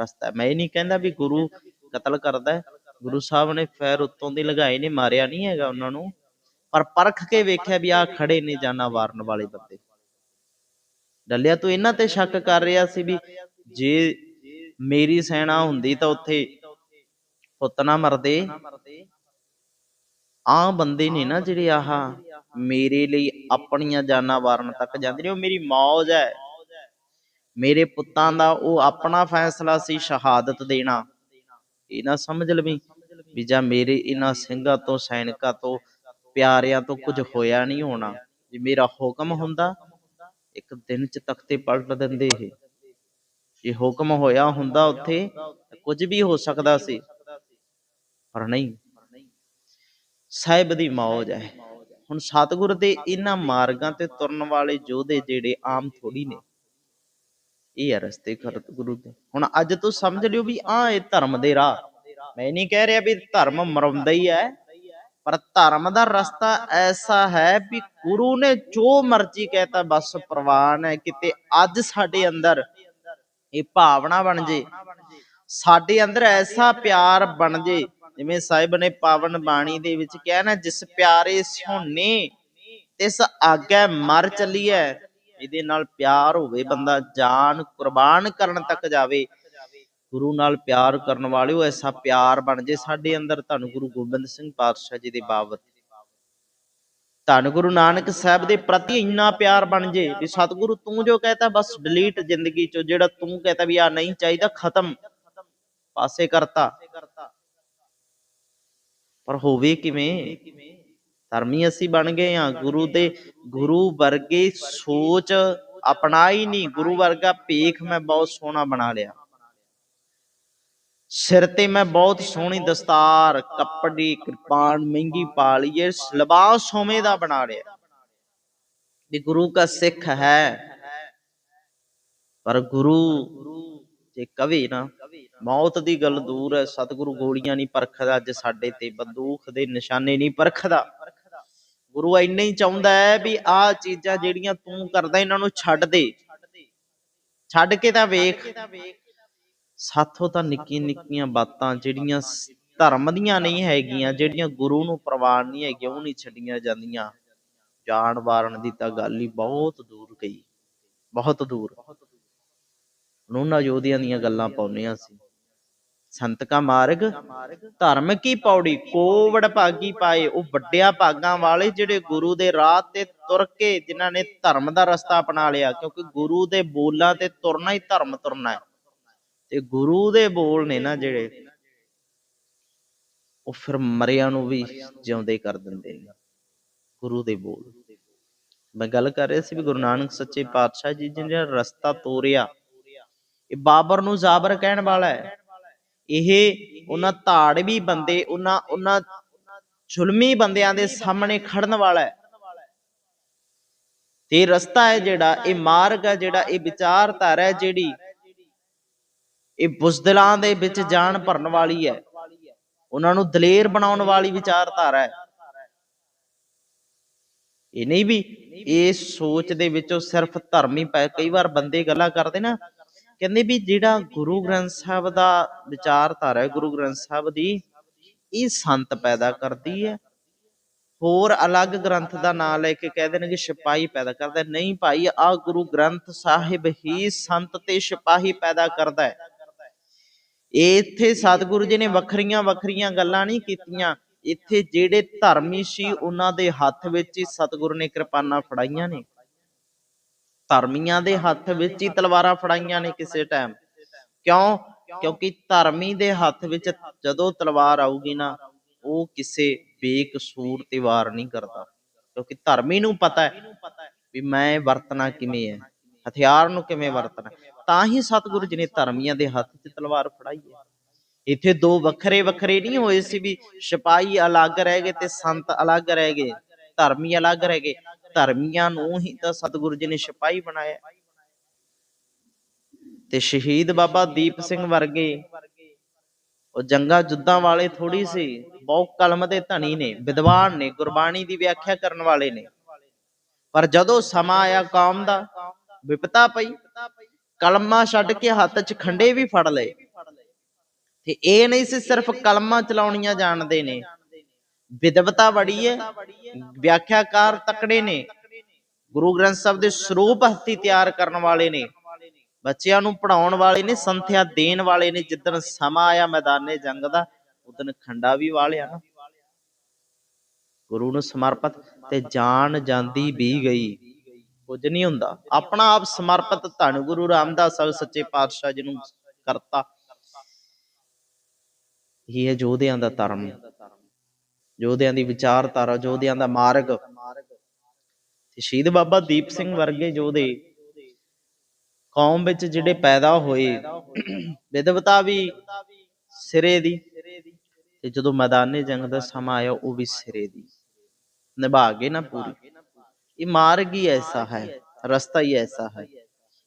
A: ਰਸਤਾ ਮੈਂ ਇਹ ਨਹੀਂ ਕਹਿੰਦਾ ਵੀ ਗੁਰੂ ਕਤਲ ਕਰਦਾ ਗੁਰੂ ਸਾਹਿਬ ਨੇ ਫੈਰ ਉੱਤੋਂ ਦੀ ਲਗਾਏ ਨੇ ਮਾਰਿਆ ਨਹੀਂ ਹੈਗਾ ਉਹਨਾਂ ਨੂੰ। ਪਰ ਪਰਖ ਕੇ ਵੇਖਿਆ ਵੀ ਆ ਖੜੇ ਨੇ ਜਾਨਾਂ ਵਾਰਨ ਵਾਲੇ ਬੰਦੇ। ਡੱਲਿਆ, ਤੂੰ ਇਹਨਾਂ ਤੇ ਸ਼ੱਕ ਕਰ ਰਿਹਾ ਸੀ ਵੀ ਜੇ ਮੇਰੀ ਸੈਨਾ ਹੁੰਦੀ ਤਾਂ ਉੱਥੇ ਪੁੱਤ ਨਾ ਮਰਦੇ? ਆ ਬੰਦੇ ਨੇ ਨਾ ਜਿਹੜੇ ਆਹ ਮੇਰੇ ਲਈ ਆਪਣੀਆਂ ਜਾਨਾਂ ਵਾਰਨ ਤੱਕ ਜਾਂਦੇ ਨੇ, ਉਹ ਮੇਰੀ ਮੌਜ ਹੈ। ਮੇਰੇ ਪੁੱਤਾਂ ਦਾ ਉਹ ਆਪਣਾ ਫੈਸਲਾ ਸੀ ਸ਼ਹਾਦਤ ਦੇਣਾ। ਇਹ ਨਾ ਸਮਝ ਲਵੀਂ ਵੀ ਜਾਂ ਮੇਰੇ ਇਹਨਾਂ ਸਿੰਘਾਂ ਤੋਂ, ਸੈਨਿਕਾਂ ਤੋਂ ਪਿਆਰਿਆਂ ਤੋਂ ਕੁਝ ਹੋਇਆ ਨਹੀਂ ਹੋਣਾ। ਜੇ ਮੇਰਾ ਹੁਕਮ ਹੁੰਦਾ ਇੱਕ ਦਿਨ ਚ ਤਖਤੇ ਪਲਟ ਦਿੰਦੇ ਇਹ। ਜੇ ਹੁਕਮ ਹੋਇਆ ਹੁੰਦਾ ਉੱਥੇ ਕੁਝ ਵੀ ਹੋ ਸਕਦਾ ਸੀ। ਪਰ ਨਹੀਂ। ਸਾਹਿਬ ਦੀ ਮੌਜ ਹੈ। ਹੁਣ ਸਤਿਗੁਰ ਦੇ ਇਹਨਾਂ ਮਾਰਗਾਂ ਤੇ ਤੁਰਨ ਵਾਲੇ ਯੋਧੇ ਜਿਹੜੇ ਆਮ ਥੋੜੀ ਨੇ। ਇਹ ਹੈ ਰਸਤੇ ਖਰਤ ਗੁਰੂ ਦੇ। ਹੁਣ ਅੱਜ ਤੋਂ ਸਮਝ ਲਿਓ ਵੀ ਆ ਇਹ ਧਰਮ ਦੇ ਰਾਹ। ਮੈਂ ਨਹੀਂ ਕਹਿ ਰਿਹਾ ਵੀ ਧਰਮ ਮਰਉਂਦਾ ਹੀ ਹੈ। ਪਰ ਧਰਮ ਦਾ ਰਸਤਾ ਐਸਾ ਹੈ ਵੀ ਗੁਰੂ ਨੇ ਜੋ ਮਰਜ਼ੀ ਕਹਿਤਾ ਬਸ ਪ੍ਰਵਾਨ ਹੈ। ਕਿਤੇ ਅੱਜ ਸਾਡੇ ਅੰਦਰ ਇਹ ਭਾਵਨਾ ਬਣ ਜੇ, ਸਾਡੇ ਅੰਦਰ ਐਸਾ ਪਿਆਰ ਬਣ ਜੇ, ਜਿਵੇਂ ਸਾਹਿਬ ਨੇ ਪਾਵਨ ਬਾਣੀ ਦੇ ਵਿੱਚ ਕਿਹਾ ਨਾ, ਜਿਸ ਪਿਆਰੇ ਸੋਨੇ ਤਿਸ ਆਗੇ ਮਰ ਚੱਲੀਐ, ਇਹਦੇ ਨਾਲ ਪਿਆਰ ਹੋਵੇ ਬੰਦਾ, ਜਾਨ ਕੁਰਬਾਨ ਕਰਨ ਤੱਕ ਜਾਵੇ। ਗੁਰੂ ਨਾਲ ਪਿਆਰ ਕਰਨ ਵਾਲਿਓ, ਐਸਾ ਪਿਆਰ ਬਣ ਜੇ ਸਾਡੇ ਅੰਦਰ ਧੰਨ ਗੁਰੂ ਗੋਬਿੰਦ ਸਿੰਘ ਪਾਤਸ਼ਾਹ ਜੀ ਦੇ ਬਾਬਤ। ਧੰਨ ਗੁਰੂ ਨਾਨਕ ਸਾਹਿਬ ਦੇ ਪ੍ਰਤੀ ਇੰਨਾ ਪਿਆਰ ਬਣ ਜੇ ਵੀ ਸਤਿਗੁਰੂ ਤੂੰ ਜੋ ਕਹਤਾ ਬਸ ਡਿਲੀਟ ਜ਼ਿੰਦਗੀ ਚੋਂ, ਜਿਹੜਾ ਤੂੰ ਕਹਤਾ ਵੀ ਆ ਨਹੀਂ ਚਾਹੀਦਾ, ਖਤਮ। ਪਾਸੇ ਕਰਤਾ। ਪਰ ਹੋਵੇ ਕਿਵੇਂ? ਧਰਮੀ ਅਸੀਂ ਬਣ ਗਏ ਆ ਗੁਰੂ ਦੇ ਗੁਰੂ ਵਰਗੇ ਸੋਚ ਅਪਣਾਈ ਨਹੀਂ। ਗੁਰੂ ਵਰਗਾ ਭੇਖ ਮੈਂ ਬਹੁਤ ਸੋਹਣਾ ਬਣਾ ਲਿਆ। ਸਿਰ ਤੇ ਮੈਂ ਬਹੁਤ ਸੋਹਣੀ ਦਸਤਾਰ, ਕੱਪੜੀ, ਕਿਰਪਾਨ ਮਹਿੰਗੀ ਪਾ ਲਈਏ ਲਿਬਾਸ ਸੋਮੇ ਦਾ ਬਣਾ ਲਿਆ। ਵੀ ਗੁਰੂ ਦਾ ਸਿੱਖ ਹੈ। ਪਰ ਗੁਰੂ ਜੇ ਕਵੇ ਨਾ, ਮੌਤ ਦੀ ਗੱਲ ਦੂਰ ਹੈ, ਸਤਿਗੁਰੂ ਗੋਲੀਆਂ ਨਹੀਂ ਪਰਖਦਾ, ਅੱਜ ਸਾਡੇ ਤੇ ਬੰਦੂਕ ਦੇ ਨਿਸ਼ਾਨੇ ਨਹੀਂ ਪਰਖਦਾ। ਗੁਰੂ ਇੰਨਾ ਹੀ ਚਾਹੁੰਦਾ ਹੈ ਵੀ ਆਹ ਚੀਜ਼ਾਂ ਜਿਹੜੀਆਂ ਤੂੰ ਕਰਦਾ, ਇਹਨਾਂ ਨੂੰ ਛੱਡ ਦੇ। ਛੱਡ ਕੇ ਤਾਂ ਵੇਖ। ਸਾਥੋਂ ਤਾਂ ਨਿੱਕੀਆਂ ਨਿੱਕੀਆਂ ਬਾਤਾਂ ਜਿਹੜੀਆਂ ਧਰਮ ਦੀਆਂ ਨਹੀਂ ਹੈਗੀਆਂ, ਜਿਹੜੀਆਂ ਗੁਰੂ ਨੂੰ ਪ੍ਰਵਾਨ ਨਹੀਂ ਹੈਗੀਆਂ ਉਹ ਨਹੀਂ ਛੱਡੀਆਂ ਜਾਂਦੀਆਂ। ਜਾਣ ਵਾਰਨ ਦੀ ਤਾਂ ਗੱਲ ਹੀ ਬਹੁਤ ਦੂਰ ਗਈ। ਬਹੁਤ ਦੂਰ। ਉਹਨਾਂ ਯੋਧਿਆਂ ਦੀਆਂ ਗੱਲਾਂ ਪਾਉਂਦੇ ਸੀ। ਅਸੀਂ ਮਾਰਗ, ਧਰਮ ਕੀ ਪੌੜੀ? ਕੋਵੜ ਭਾਗੀ ਪਾਏ, ਉਹ ਵੱਡਿਆ ਭਾਗਾਂ ਵਾਲੇ ਜਿਹੜੇ ਗੁਰੂ ਦੇ ਰਾਹ ਤੇ ਤੁਰ ਕੇ ਜਿਨ੍ਹਾਂ ਨੇ ਧਰਮ ਦਾ ਰਸਤਾ ਅਪਣਾ ਲਿਆ, ਕਿਉਂਕਿ ਗੁਰੂ ਦੇ ਬੋਲਾਂ ਤੇ ਤੁਰਨਾ ਹੀ ਧਰਮ ਤੁਰਨਾ ਹੈ। ਤੇ ਗੁਰੂ ਦੇ ਬੋਲ ਨੇ ਨਾ ਜਿਹੜੇ, ਉਹ ਫਿਰ ਮਰਿਆਂ ਨੂੰ ਵੀ ਜਿਉਂਦੇ ਕਰ ਦਿੰਦੇ ਨੇ, ਗੁਰੂ ਦੇ ਬੋਲ। ਮੈਂ ਗੱਲ ਕਰ ਰਿਹਾ ਸੀ ਵੀ ਗੁਰੂ ਨਾਨਕ ਸੱਚੇ ਪਾਤਸ਼ਾਹ ਜੀ ਜੀ ਰਸਤਾ ਤੋਰਿਆ, ਇਹ ਬਾਬਰ ਨੂੰ ਜ਼ਾਬਰ ਕਹਿਣ ਵਾਲਾ ਹੈ। ਇਹ ਉਹਨਾਂ ਧਾੜਵੀ ਬੰਦੇ, ਉਹਨਾਂ ਉਹਨਾਂ ਜ਼ੁਲਮੀ ਬੰਦਿਆਂ ਦੇ ਸਾਹਮਣੇ ਖੜਨ ਵਾਲਾ ਹੈ। ਤੇ ਰਸਤਾ ਹੈ ਜਿਹੜਾ, ਇਹ ਮਾਰਗ ਹੈ ਜਿਹੜਾ, ਇਹ ਵਿਚਾਰਧਾਰਾ ਹੈ ਜਿਹੜੀ ਇਹ ਬੁਜ਼ਦਲਾਂ ਦੇ ਵਿੱਚ ਜਾਨ ਭਰਨ ਵਾਲੀ ਹੈ। ਉਹਨਾਂ ਨੂੰ ਦਲੇਰ ਬਣਾਉਣ ਵਾਲੀ ਵਿਚਾਰਧਾਰਾ ਹੈ। ਇਹ ਨਹੀਂ ਵੀ ਇਹ ਸੋਚ ਦੇ ਵਿੱਚੋਂ ਸਿਰਫ ਧਰਮੀ ਪੈ ਕਈ ਵਾਰ ਬੰਦੇ ਗੱਲਾਂ ਕਰਦੇ ਨਾ, ਕਹਿੰਦੇ ਵੀ ਜਿਹੜਾ ਗੁਰੂ ਗ੍ਰੰਥ ਸਾਹਿਬ ਦਾ ਵਿਚਾਰਧਾਰਾ ਹੈ, ਗੁਰੂ ਗ੍ਰੰਥ ਸਾਹਿਬ ਦੀ, ਇਹ ਸੰਤ ਪੈਦਾ ਕਰਦੀ ਹੈ। ਹੋਰ ਅਲੱਗ ਗ੍ਰੰਥ ਦਾ ਨਾਮ ਲੈ ਕੇ ਕਹਿ ਦੇਣਗੇ ਸਿਪਾਹੀ ਪੈਦਾ ਕਰਦਾ ਨਹੀਂ ਭਾਈ ਆ ਗੁਰੂ ਗ੍ਰੰਥ ਸਾਹਿਬ ਹੀ ਸੰਤ ਤੇ ਸਿਪਾਹੀ ਪੈਦਾ ਕਰਦਾ ਹੈ। ਇੱਥੇ ਸਤਿਗੁਰੂ ਜੀ ਨੇ ਵੱਖਰੀਆਂ ਵੱਖਰੀਆਂ ਗੱਲਾਂ ਨਹੀਂ ਕੀਤੀਆਂ। ਇੱਥੇ ਜਿਹੜੇ ਧਰਮੀ ਸੀ, ਉਹਨਾਂ ਦੇ ਹੱਥ ਵਿੱਚ ਹੀ ਸਤਿਗੁਰ ਨੇ ਕਿਰਪਾਨਾਂ ਫੜਾਈਆਂ ਨੇ। ਧਰਮੀਆਂ ਦੇ ਹੱਥ ਵਿੱਚ ਹੀ ਤਲਵਾਰਾਂ ਫੜਾਈਆਂ ਨੇ ਕਿਸੇ ਟਾਈਮ। ਕਿਉਂ? ਕਿਉਂਕਿ ਧਰਮੀ ਦੇ ਹੱਥ ਵਿੱਚ ਜਦੋਂ ਤਲਵਾਰ ਆਊਗੀ ਨਾ, ਉਹ ਕਿਸੇ ਬੇਕਸੂਰ ਤੇ ਵਾਰ ਨਹੀਂ ਕਰਦਾ। ਕਿਉਂਕਿ ਧਰਮੀ ਨੂੰ ਪਤਾ ਹੈ ਵੀ ਮੈਂ ਵਰਤਣਾ ਕਿਵੇਂ ਹੈ, ਹਥਿਆਰ ਨੂੰ ਕਿਵੇਂ ਵਰਤਣਾ ਤਾਂ ਹੀ ਸਤਿਗੁਰੂ ਜੀ ਨੇ ਧਰਮੀਆਂ ਦੇ ਹੱਥ 'ਚ ਤਲਵਾਰ ਫੜਾਈ ਹੈ। ਇੱਥੇ ਦੋ ਵੱਖਰੇ ਵੱਖਰੇ ਨਹੀਂ ਹੋਏ ਸੀ ਵੀ ਸਿਪਾਹੀ ਅਲੱਗ ਰਹਿ ਗਏ ਤੇ ਸੰਤ ਅਲੱਗ ਰਹਿ ਗਏ, ਧਰਮੀ ਅਲੱਗ ਰਹਿ ਗਏ। ਧਰਮੀਆਂ ਨੂੰ ਹੀ ਤਾਂ ਸਤਿਗੁਰੂ ਜੀ ਨੇ ਸਿਪਾਹੀ ਬਣਾਇਆ। ਤੇ ਸ਼ਹੀਦ ਬਾਬਾ ਦੀਪ ਸਿੰਘ ਵਰਗੇ, ਉਹ ਜੰਗਾ ਜੁੱਦਾਂ ਵਾਲੇ ਥੋੜੀ ਸੀ, ਬਹੁਤ ਕਲਮ ਦੇ ਧਨੀ ਨੇ, ਵਿਦਵਾਨ ਨੇ, ਗੁਰਬਾਣੀ ਦੀ ਵਿਆਖਿਆ ਕਰਨ ਵਾਲੇ ਨੇ। ਪਰ ਜਦੋਂ ਸਮਾਂ ਆਇਆ ਕੌਮ ਦਾ, ਵਿਪਤਾ ਪਈ। ਕਲਮਾ ਛੱਡ ਕੇ ਹੱਥ 'ਚ ਖੰਡੇ ਵੀ ਫੜ ਲਏ। ਤੇ ਇਹ ਨਹੀਂ ਸੀ ਸਿਰਫ ਕਲਮਾਂ ਚਲਾਉਣੀਆਂ ਜਾਣਦੇ ਨੇ। ਵਿਦਵਤਾ ਬੜੀ ਹੈ ਵਿਆਖਿਆਕਾਰ ਤਕੜੇ ਨੇ। ਗੁਰੂ ਗ੍ਰੰਥ ਸਾਹਿਬ ਦੇ ਸਰੂਪ ਹਸਤੀ ਤਿਆਰ ਕਰਨ ਵਾਲੇ ਨੇ। ਬੱਚਿਆਂ ਨੂੰ ਪੜਾਉਣ ਵਾਲੇ ਨੇ, ਸੰਥਿਆ ਦੇਣ ਵਾਲੇ ਨੇ। ਜਿੱਦਣ ਸਮਾਂ ਆਇਆ ਮੈਦਾਨੇ ਜੰਗ ਦਾ ਉਦਨ ਖੰਡਾ ਵੀ ਵਾਲਿਆ ਨਾ। ਗੁਰੂ ਨੂੰ ਸਮਰਪਿਤ ਤੇ ਜਾਨ ਜਾਂਦੀ ਵੀ ਗਈ। ਕੁਝ ਨਹੀਂ ਹੁੰਦਾ। ਆਪਣਾ ਆਪ ਸਮਰਪਿਤ ਧੰਨ ਗੁਰੂ ਰਾਮਦਾਸ ਸਾਹਿਬ ਸੱਚੇ ਪਾਤਸ਼ਾਹ ਜੀ ਨੂੰ ਕਰਤਾ। ਇਹ ਹੈ ਯੋਧਿਆਂ ਦਾ ਧਰਮ। ਯੋਧਿਆਂ ਦੀ ਵਿਚਾਰਧਾਰਾ, ਯੋਧਿਆਂ ਦਾ ਮਾਰਗ। ਤੇ ਸ਼ਹੀਦ ਬਾਬਾ ਦੀਪ ਸਿੰਘ ਵਰਗੇ ਯੋਧੇ ਕੌਮ ਵਿੱਚ ਜਿਹੜੇ ਪੈਦਾ ਹੋਏ ਵਿਦਵਤਾ ਵੀ ਸਿਰੇ ਦੀ ਤੇ ਜਦੋਂ ਮੈਦਾਨੇ ਜੰਗ ਦਾ ਸਮਾਂ ਆਇਆ, ਉਹ ਵੀ ਸਿਰੇ ਦੀ। ਨਿਭਾ ਗਏ ਨਾ ਪੂਰੀ। ਇਹ ਮਾਰਗ ਹੀ ਐਸਾ ਹੈ, ਰਸਤਾ ਹੀ ਐਸਾ ਹੈ।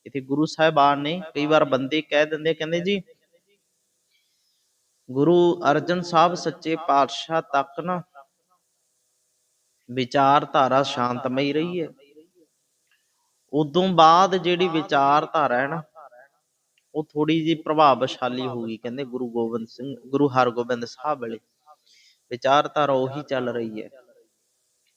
A: ਇਥੇ ਗੁਰੂ ਸਾਹਿਬਾਨ ਨੇ, ਕਈ ਵਾਰ ਬੰਦੇ ਕਹਿ ਦਿੰਦੇ ਕਹਿੰਦੇ ਜੀ, ਗੁਰੂ ਅਰਜਨ ਸਾਹਿਬ ਸੱਚੇ ਪਾਤਸ਼ਾਹ ਤੱਕ ਨਾ ਵਿਚਾਰਧਾਰਾ ਸ਼ਾਂਤਮਈ ਰਹੀ ਹੈ। ਉਦੋਂ ਬਾਅਦ ਜਿਹੜੀ ਵਿਚਾਰਧਾਰਾ ਹੈ ਨਾ, ਉਹ ਥੋੜੀ ਜੀ ਪ੍ਰਭਾਵਸ਼ਾਲੀ ਹੋ ਗਈ, ਕਹਿੰਦੇ ਗੁਰੂ ਗੋਬਿੰਦ ਸਿੰਘ, ਗੁਰੂ ਹਰਗੋਬਿੰਦ ਸਾਹਿਬ ਵੇਲੇ। ਵਿਚਾਰਧਾਰਾ ਉਹੀ ਚੱਲ ਰਹੀ ਹੈ।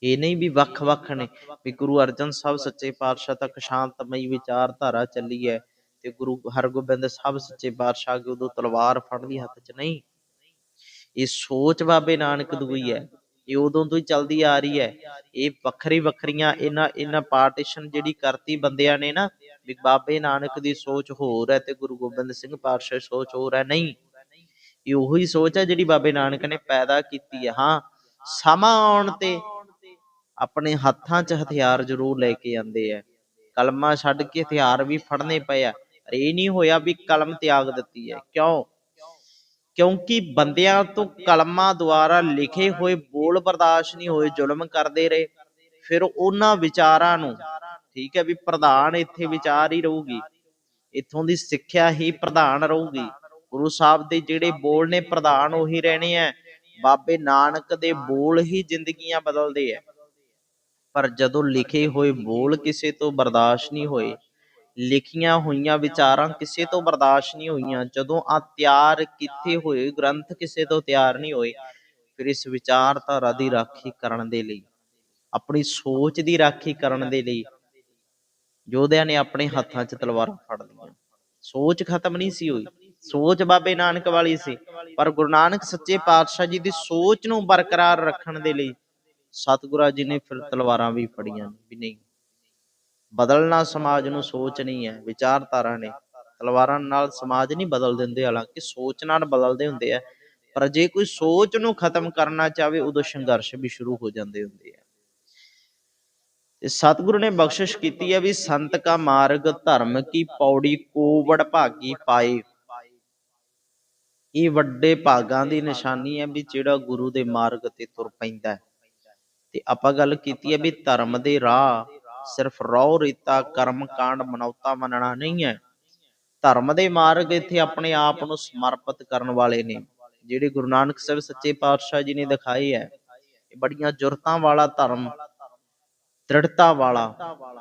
A: ਇਹ ਨਹੀਂ ਵੀ ਵੱਖ-ਵੱਖ ਨੇ ਵੀ ਗੁਰੂ ਅਰਜਨ ਸਾਹਿਬ ਸੱਚੇ ਪਾਤਸ਼ਾਹ ਤੱਕ ਸ਼ਾਂਤਮਈ ਵਿਚਾਰਧਾਰਾ ਚੱਲੀ ਹੈ ਤੇ ਗੁਰੂ ਹਰਗੋਬਿੰਦ ਸਾਹਿਬ ਸੱਚੇ ਪਾਤਸ਼ਾਹ ਕੇ ਉਦੋਂ ਤਲਵਾਰ ਫੜ ਹੱਥ 'ਚ ਨਹੀਂ। ਇਹ ਸੋਚ ਬਾਬੇ ਨਾਨਕ ਦੂਈ ਹੈ, ਇਹ ਉਦੋਂ ਤੋਂ ਹੀ ਚੱਲਦੀ ਆ ਰਹੀ ਹੈ। ਇਹ ਵੱਖਰੀ ਵੱਖਰੀਆਂ ਇਹਨਾਂ ਇਹਨਾਂ ਪਾਰਟੀਸ਼ਨ ਜਿਹੜੀ ਕਰਤੀ ਬੰਦਿਆਂ ਨੇ ਨਾ, ਵੀ ਬਾਬੇ ਨਾਨਕ ਦੀ ਸੋਚ ਹੋਰ ਹੈ ਤੇ ਗੁਰੂ ਗੋਬਿੰਦ ਸਿੰਘ ਪਾਤਸ਼ਾਹ ਦੀ ਸੋਚ ਹੋਰ ਹੈ ਨਹੀਂ। ਇਹ ਉਹੀ ਸੋਚ ਹੈ ਜਿਹੜੀ ਬਾਬੇ ਨਾਨਕ ਨੇ ਪੈਦਾ ਕੀਤੀ ਹੈ। ਹਾਂ, ਸਮਾਂ ਆਉਣ ਤੇ ਆਪਣੇ ਹੱਥਾਂ 'ਚ ਹਥਿਆਰ ਜ਼ਰੂਰ ਲੈ ਕੇ ਆਂਦੇ ਆ। ਕਲਮਾਂ ਛੱਡ ਕੇ ਹਥਿਆਰ ਵੀ ਫੜਨੇ ਪਏ ਆ। ਇਹ ਨਹੀਂ ਹੋਇਆ ਵੀ ਕਲਮ ਤਿਆਗ ਦਿੱਤੀ ਹੈ। ਕਿਉਂ? ਕਿਉਂਕਿ ਬੰਦਿਆਂ ਤੋਂ ਕਲਮਾਂ ਦੁਆਰਾ ਲਿਖੇ ਹੋਏ ਬੋਲ ਬਰਦਾਸ਼ਤ ਨਹੀਂ ਹੋਏ, ਜ਼ੁਲਮ ਕਰਦੇ ਰਹੇ। ਫਿਰ ਉਹਨਾਂ ਵਿਚਾਰਾਂ ਨੂੰ, ਠੀਕ ਹੈ ਵੀ ਪ੍ਰਧਾਨ ਇੱਥੇ ਵਿਚਾਰ ਹੀ ਰਹੂਗੀ। ਇੱਥੋਂ ਦੀ ਸਿੱਖਿਆ ਹੀ ਪ੍ਰਧਾਨ ਰਹੂਗੀ। ਗੁਰੂ ਸਾਹਿਬ ਦੇ ਜਿਹੜੇ ਬੋਲ ਨੇ, ਪ੍ਰਧਾਨ ਉਹੀ ਰਹਿਣੇ ਆ। ਬਾਬੇ ਨਾਨਕ ਦੇ ਬੋਲ ਹੀ ਜ਼ਿੰਦਗੀਆਂ ਬਦਲਦੇ ਆ। ਪਰ ਜਦੋਂ ਲਿਖੇ ਹੋਏ ਬੋਲ ਕਿਸੇ ਤੋਂ ਬਰਦਾਸ਼ਤ ਨਹੀਂ ਹੋਏ, ਲਿਖੀਆਂ ਹੋਈਆਂ ਵਿਚਾਰਾਂ ਕਿਸੇ ਤੋਂ ਬਰਦਾਸ਼ਤ ਨਹੀਂ ਹੋਈਆਂ, ਜਦੋਂ ਆ ਤਿਆਰ ਕੀਤੇ ਹੋਏ ਗ੍ਰੰਥ ਕਿਸੇ ਤੋਂ ਤਿਆਰ ਨਹੀਂ ਹੋਏ, ਫਿਰ ਇਸ ਵਿਚਾਰਧਾਰਾ ਦੀ ਰਾਖੀ ਕਰਨ ਦੇ ਲਈ, ਆਪਣੀ ਸੋਚ ਦੀ ਰਾਖੀ ਕਰਨ ਦੇ ਲਈ ਯੋਧਿਆਂ ਨੇ ਆਪਣੇ ਹੱਥਾਂ 'ਚ ਤਲਵਾਰਾਂ ਫੜ ਲਈਆਂ। ਸੋਚ ਖਤਮ ਨਹੀਂ ਸੀ ਹੋਈ। ਸੋਚ ਬਾਬੇ ਨਾਨਕ ਵਾਲੀ ਸੀ। ਪਰ ਗੁਰੂ ਨਾਨਕ ਸੱਚੇ ਪਾਤਸ਼ਾਹ ਜੀ ਦੀ ਸੋਚ ਨੂੰ ਬਰਕਰਾਰ ਰੱਖਣ ਦੇ ਲਈ ਸਤਿਗੁਰਾਂ ਜੀ ਨੇ ਫਿਰ ਤਲਵਾਰਾਂ ਵੀ ਫੜੀਆਂ ਵੀ ਨਹੀਂ। ਬਦਲਣਾ ਸਮਾਜ ਨੂੰ ਸੋਚ ਨਹੀਂ ਹੈ, ਵਿਚਾਰਧਾਰਾ ਨੇ। ਤਲਵਾਰਾਂ ਨਾਲ ਸਮਾਜ ਨਹੀਂ ਬਦਲ ਦਿੰਦੇ, ਹਾਲਾਂਕਿ ਸੋਚ ਨਾਲ ਬਦਲਦੇ ਹੁੰਦੇ ਆ। ਪਰ ਜੇ ਕੋਈ ਸੋਚ ਨੂੰ ਖਤਮ ਕਰਨਾ ਚਾਹਵੇ, ਉਦੋਂ ਸੰਘਰਸ਼ ਵੀ ਸ਼ੁਰੂ ਹੋ ਜਾਂਦੇ ਹੁੰਦੇ ਆ। ਤੇ ਸਤਿਗੁਰੂ ਨੇ ਬਖਸ਼ਿਸ਼ ਕੀਤੀ ਹੈ ਵੀ ਸੰਤ ਕਾ ਮਾਰਗ, ਧਰਮ ਕੀ ਪੌੜੀ, ਕੋਵੜ ਭਾਗੀ ਪਾਏ। ਇਹ ਵੱਡੇ ਭਾਗਾਂ ਦੀ ਨਿਸ਼ਾਨੀ ਹੈ ਵੀ ਜਿਹੜਾ ਗੁਰੂ ਦੇ ਮਾਰਗ ਤੇ ਤੁਰ ਪੈਂਦਾ ਹੈ। ਤੇ ਆਪਾਂ ਗੱਲ ਕੀਤੀ ਹੈ ਵੀ ਧਰਮ ਦੇ ਰਾਹ ਸਿਰਫ ਰੌ ਰੀਤਾ ਕਰਮ ਕਾਂਡ ਮਨੌਤਾ ਮੰਨਣਾ ਨਹੀਂ ਹੈ। ਧਰਮ ਦੇ ਮਾਰਗ ਇੱਥੇ ਆਪਣੇ ਆਪ ਨੂੰ ਸਮਰਪਿਤ ਕਰਨ ਵਾਲੇ ਨੇ। ਜਿਹੜੇ ਗੁਰੂ ਨਾਨਕ ਸਾਹਿਬ ਸੱਚੇ ਪਾਤਸ਼ਾਹ ਜੀ ਨੇ ਦਿਖਾਏ ਹੈ ਇਹ ਬੜੀਆਂ ਜੁਰਤਾਂ ਵਾਲਾ ਧਰਮ ਦ੍ਰਿੜਤਾ ਵਾਲਾ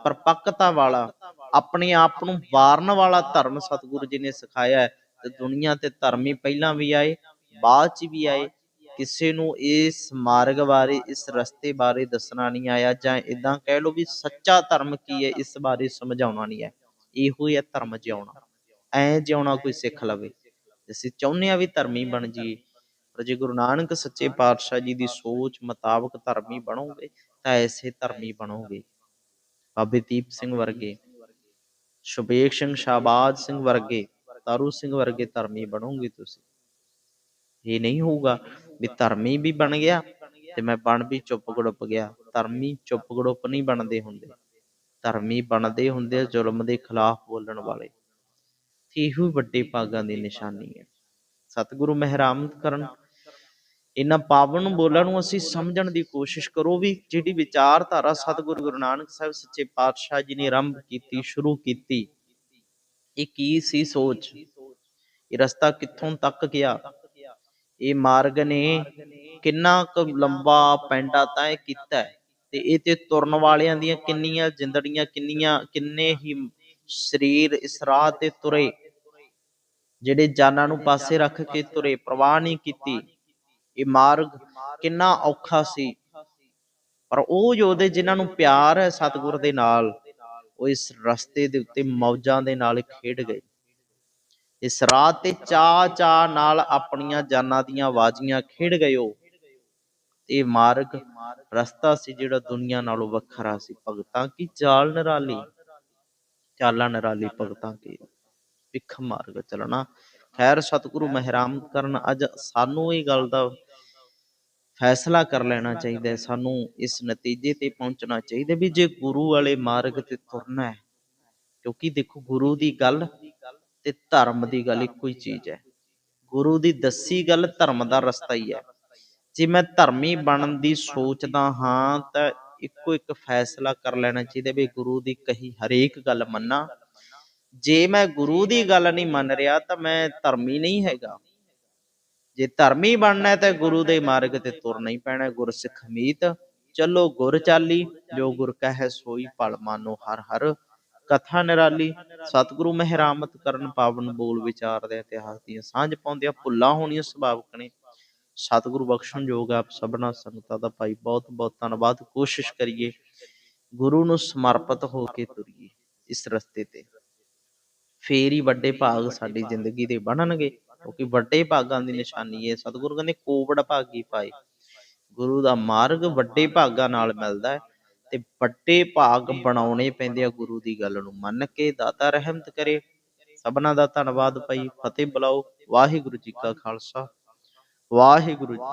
A: ਪਰਪੱਕਤਾ ਵਾਲਾ ਆਪਣੇ ਆਪ ਨੂੰ ਵਾਰਨ ਵਾਲਾ ਧਰਮ ਸਤਿਗੁਰੂ ਜੀ ਨੇ ਸਿਖਾਇਆ ਹੈ। ਤੇ ਦੁਨੀਆ ਤੇ ਧਰਮੀ ਪਹਿਲਾਂ ਵੀ ਆਏ ਬਾਅਦ ਚ ਵੀ ਆਏ। ਕਿਸੇ ਨੂੰ ਇਸ ਮਾਰਗ ਬਾਰੇ, ਇਸ ਰਸਤੇ ਬਾਰੇ ਦੱਸਣਾ ਨਹੀਂ ਆਇਆ ਜਾਂ ਇਦਾਂ ਕਹਿ ਲਓ ਵੀ ਸੱਚਾ ਧਰਮ ਕੀ ਹੈ, ਇਸ ਬਾਰੇ ਸਮਝਾਉਣਾ ਨਹੀਂ ਹੈ। ਇਹੋ ਹੀ ਹੈ ਧਰਮ ਜਿਉਣਾ। ਐ ਜਿਉਣਾ ਕੋਈ ਸਿੱਖ ਲਵੇ। ਅਸੀਂ ਚਾਹੁੰਦੇ ਆ ਵੀ ਧਰਮੀ ਬਣ ਜੀ ਪਰ ਜੇ ਗੁਰੂ ਨਾਨਕ ਸੱਚੇ ਪਾਤਸ਼ਾਹ ਜੀ ਦੀ ਸੋਚ ਮੁਤਾਬਕ ਧਰਮੀ ਬਣੋਗੇ, ਤਾਂ ਐਸੇ ਧਰਮੀ ਬਣੋਗੇ। ਬਾਬੇ ਦੀਪ ਸਿੰਘ ਵਰਗੇ ਸ਼ੁਭੇਕ ਸਿੰਘ ਸ਼ਾਬਾਜ ਸਿੰਘ ਵਰਗੇ, ਤਾਰੂ ਸਿੰਘ ਵਰਗੇ ਧਰਮੀ ਬਣੋਗੇ ਤੁਸੀਂ। ਇਹ ਨਹੀਂ ਹੋਊਗਾ ਵੀ ਧਰਮੀ ਵੀ ਬਣ ਗਿਆ ਤੇ ਮੈਂ ਬਣ ਵੀ ਚੁੱਪ ਗੜੁੱਪ ਗਿਆ। ਧਰਮੀ ਚੁੱਪ ਗੜੁੱਪ ਨਹੀਂ ਬਣਦੇ ਹੁੰਦੇ। ਧਰਮੀ ਬਣਦੇ ਹੁੰਦੇ ਜ਼ੁਲਮ ਦੇ ਖਿਲਾਫ ਬੋਲਣ ਵਾਲੇ। ਇਹੋ ਵੱਡੇ ਭਾਗਾਂ ਦੀ ਨਿਸ਼ਾਨੀ ਹੈ। ਸਤਿਗੁਰੂ ਮਹਿਰਾਮ ਕਰਨ। ਇਹਨਾਂ ਪਾਵਨ ਬੋਲਾਂ ਨੂੰ ਅਸੀਂ ਸਮਝਣ ਦੀ ਕੋਸ਼ਿਸ਼ ਕਰੋ ਵੀ ਜਿਹੜੀ ਵਿਚਾਰਧਾਰਾ ਸਤਿਗੁਰੂ ਗੁਰੂ ਨਾਨਕ ਸਾਹਿਬ ਸੱਚੇ ਪਾਤਸ਼ਾਹ ਜੀ ਨੇ ਆਰੰਭ ਕੀਤੀ, ਸ਼ੁਰੂ ਕੀਤੀ, ਇਹ ਕੀ ਸੀ ਸੋਚ? ਇਹ ਰਸਤਾ ਕਿੱਥੋਂ ਤੱਕ ਗਿਆ? ਇਹ ਮਾਰਗ ਨੇ ਕਿੰਨਾ ਕੁ ਲੰਬਾ ਪੈਂਡਾ ਤੈਅ ਕੀਤਾ ਹੈ। ਤੇ ਇਹ ਤੇ ਤੁਰਨ ਵਾਲਿਆਂ ਦੀਆਂ ਕਿੰਨੀਆਂ ਜਿੰਦੜੀਆਂ ਕਿੰਨੀਆਂ ਕਿੰਨੇ ਹੀ ਸਰੀਰ ਇਸ ਰਾਹ ਤੇ ਤੁਰੇ। ਜਿਹੜੇ ਜਾਨਾਂ ਨੂੰ ਪਾਸੇ ਰੱਖ ਕੇ ਤੁਰੇ ਪ੍ਰਵਾਹ ਨਹੀਂ ਕੀਤੀ। ਇਹ ਮਾਰਗ ਕਿੰਨਾ ਔਖਾ ਸੀ। ਪਰ ਉਹ ਯੋਧੇ ਜਿਨ੍ਹਾਂ ਨੂੰ ਪਿਆਰ ਹੈ ਸਤਿਗੁਰ ਦੇ ਨਾਲ ਉਹ ਇਸ ਰਸਤੇ ਦੇ ਉੱਤੇ ਮੌਜਾਂ ਦੇ ਨਾਲ ਖੇਡ ਗਏ। ਇਸ ਰਾਹ ਤੇ ਚਾ ਚਾ ਨਾਲ ਆਪਣੀਆਂ ਜਾਨਾਂ ਦੀਆਂ ਬਾਜ਼ੀਆਂ ਖੇਡ ਗਏ ਇਹ ਮਾਰਗ ਰਸਤਾ ਸੀ ਜਿਹੜਾ ਦੁਨੀਆ ਨਾਲੋਂ ਵੱਖਰਾ ਸੀ। ਭਗਤਾਂ ਕੀ ਚਾਲ ਨਿਰਾਲੀ? ਚਾਲਾਂ ਨਿਰਾਲੀ ਭਗਤਾਂ ਕੀ? ਵਿਖ ਮਾਰਗ ਚੱਲਣਾ। ਖੈਰ ਸਤਿਗੁਰੂ ਮਹਿਰਾਮ ਕਰਨ ਅੱਜ ਸਾਨੂੰ ਇਹ ਗੱਲ ਦਾ ਫੈਸਲਾ ਕਰ ਲੈਣਾ ਚਾਹੀਦਾ ਹੈ। ਸਾਨੂੰ ਇਸ ਨਤੀਜੇ ਤੇ ਪਹੁੰਚਣਾ ਚਾਹੀਦਾ ਵੀ ਜੇ ਗੁਰੂ ਵਾਲੇ ਮਾਰਗ ਤੇ ਤੁਰਨਾ ਹੈ। ਕਿਉਂਕਿ ਦੇਖੋ ਗੁਰੂ ਦੀ ਗੱਲ ਤੇ ਧਰਮ ਦੀ ਗੱਲ ਇੱਕੋ ਹੀ ਚੀਜ਼ ਹੈ। ਗੁਰੂ ਦੀ ਦੱਸੀ ਗੱਲ ਧਰਮ ਦਾ ਰਸਤਾ ਹੀ ਹੈ। ਜੇ ਮੈਂ ਧਰਮੀ ਬਣਨ ਦੀ ਸੋਚਦਾ ਹਾਂ ਤਾਂ ਇੱਕੋ ਇੱਕ ਫੈਸਲਾ ਕਰ ਲੈਣਾ ਚਾਹੀਦਾ ਵੀ ਗੁਰੂ ਦੀ ਕਹੀ ਹਰੇਕ ਗੱਲ ਮੰਨਾਂ। ਜੇ ਮੈਂ ਗੁਰੂ ਦੀ ਗੱਲ ਨਹੀਂ ਮੰਨ ਰਿਹਾ ਤਾਂ ਮੈਂ ਧਰਮੀ ਨਹੀਂ ਹੈਗਾ। ਜੇ ਧਰਮੀ ਬਣਨਾ ਹੈ ਤਾਂ ਗੁਰੂ ਦੇ ਮਾਰਗ ਤੇ ਤੁਰਨਾ ਹੀ ਪੈਣਾ ਹੈ। ਗੁਰਸਿੱਖ ਮੀਤ, ਚੱਲੋ ਗੁਰ ਚਾਲੀ, ਜੋ ਗੁਰ ਕਹੈ ਸੋਈ ਪਲ ਮਾਨੋ ਹਰ ਹਰ। ਕਥਾ ਨਿਰਾਲੀ, ਸਤਿਗੁਰੂ ਮਹਿਰਾਮਤ ਕਰਨ ਪਾਵਨ ਬੋਲ ਵਿਚਾਰ ਦੇ ਇਤਿਹਾਸ ਦੀਆਂ ਸਾਂਝ ਪਾਉਂਦਿਆਂ ਭੁੱਲਾਂ ਹੋਣੀਆਂ ਸੁਭਾਵਕ ਨੇ। ਸਤਿਗੁਰੂ ਬਖਸ਼ਣ ਯੋਗ ਆਪ ਸਭਨਾ ਸੰਗਤਾਂ ਦਾ ਭਾਈ ਬਹੁਤ ਬਹੁਤ ਧੰਨਵਾਦ। ਕੋਸ਼ਿਸ਼ ਕਰੀਏ ਗੁਰੂ ਨੂੰ ਸਮਰਪਿਤ ਹੋ ਕੇ ਤੁਰੀਏ ਇਸ ਰਸਤੇ ਤੇ। ਫੇਰ ਹੀ ਵੱਡੇ ਭਾਗ ਸਾਡੀ ਜ਼ਿੰਦਗੀ ਦੇ ਬਣਨਗੇ, ਕਿਉਂਕਿ ਵੱਡੇ ਭਾਗਾਂ ਦੀ ਨਿਸ਼ਾਨੀ ਹੈ ਸਤਿਗੁਰੂ ਕਹਿੰਦੇ ਕੋਵੜ ਭਾਗੀ ਪਾਏ। ਗੁਰੂ ਦਾ ਮਾਰਗ ਵੱਡੇ ਭਾਗਾਂ ਨਾਲ ਮਿਲਦਾ ਹੈ। ਤੇ ਵੱਡੇ ਭਾਗ ਬਣਾਉਣੇ ਪੈਂਦੇ ਆ ਗੁਰੂ ਦੀ ਗੱਲ ਨੂੰ। ਮੰਨ ਕੇ ਦਾਤਾ ਰਹਿਮਤ ਕਰੇ। ਸਭਨਾ ਦਾ ਧੰਨਵਾਦ ਭਾਈ। ਫਤਿਹ ਬੁਲਾਓ। ਵਾਹਿਗੁਰੂ ਜੀ ਕਾ ਖਾਲਸਾ। ਵਾਹਿਗੁਰੂ ਜੀ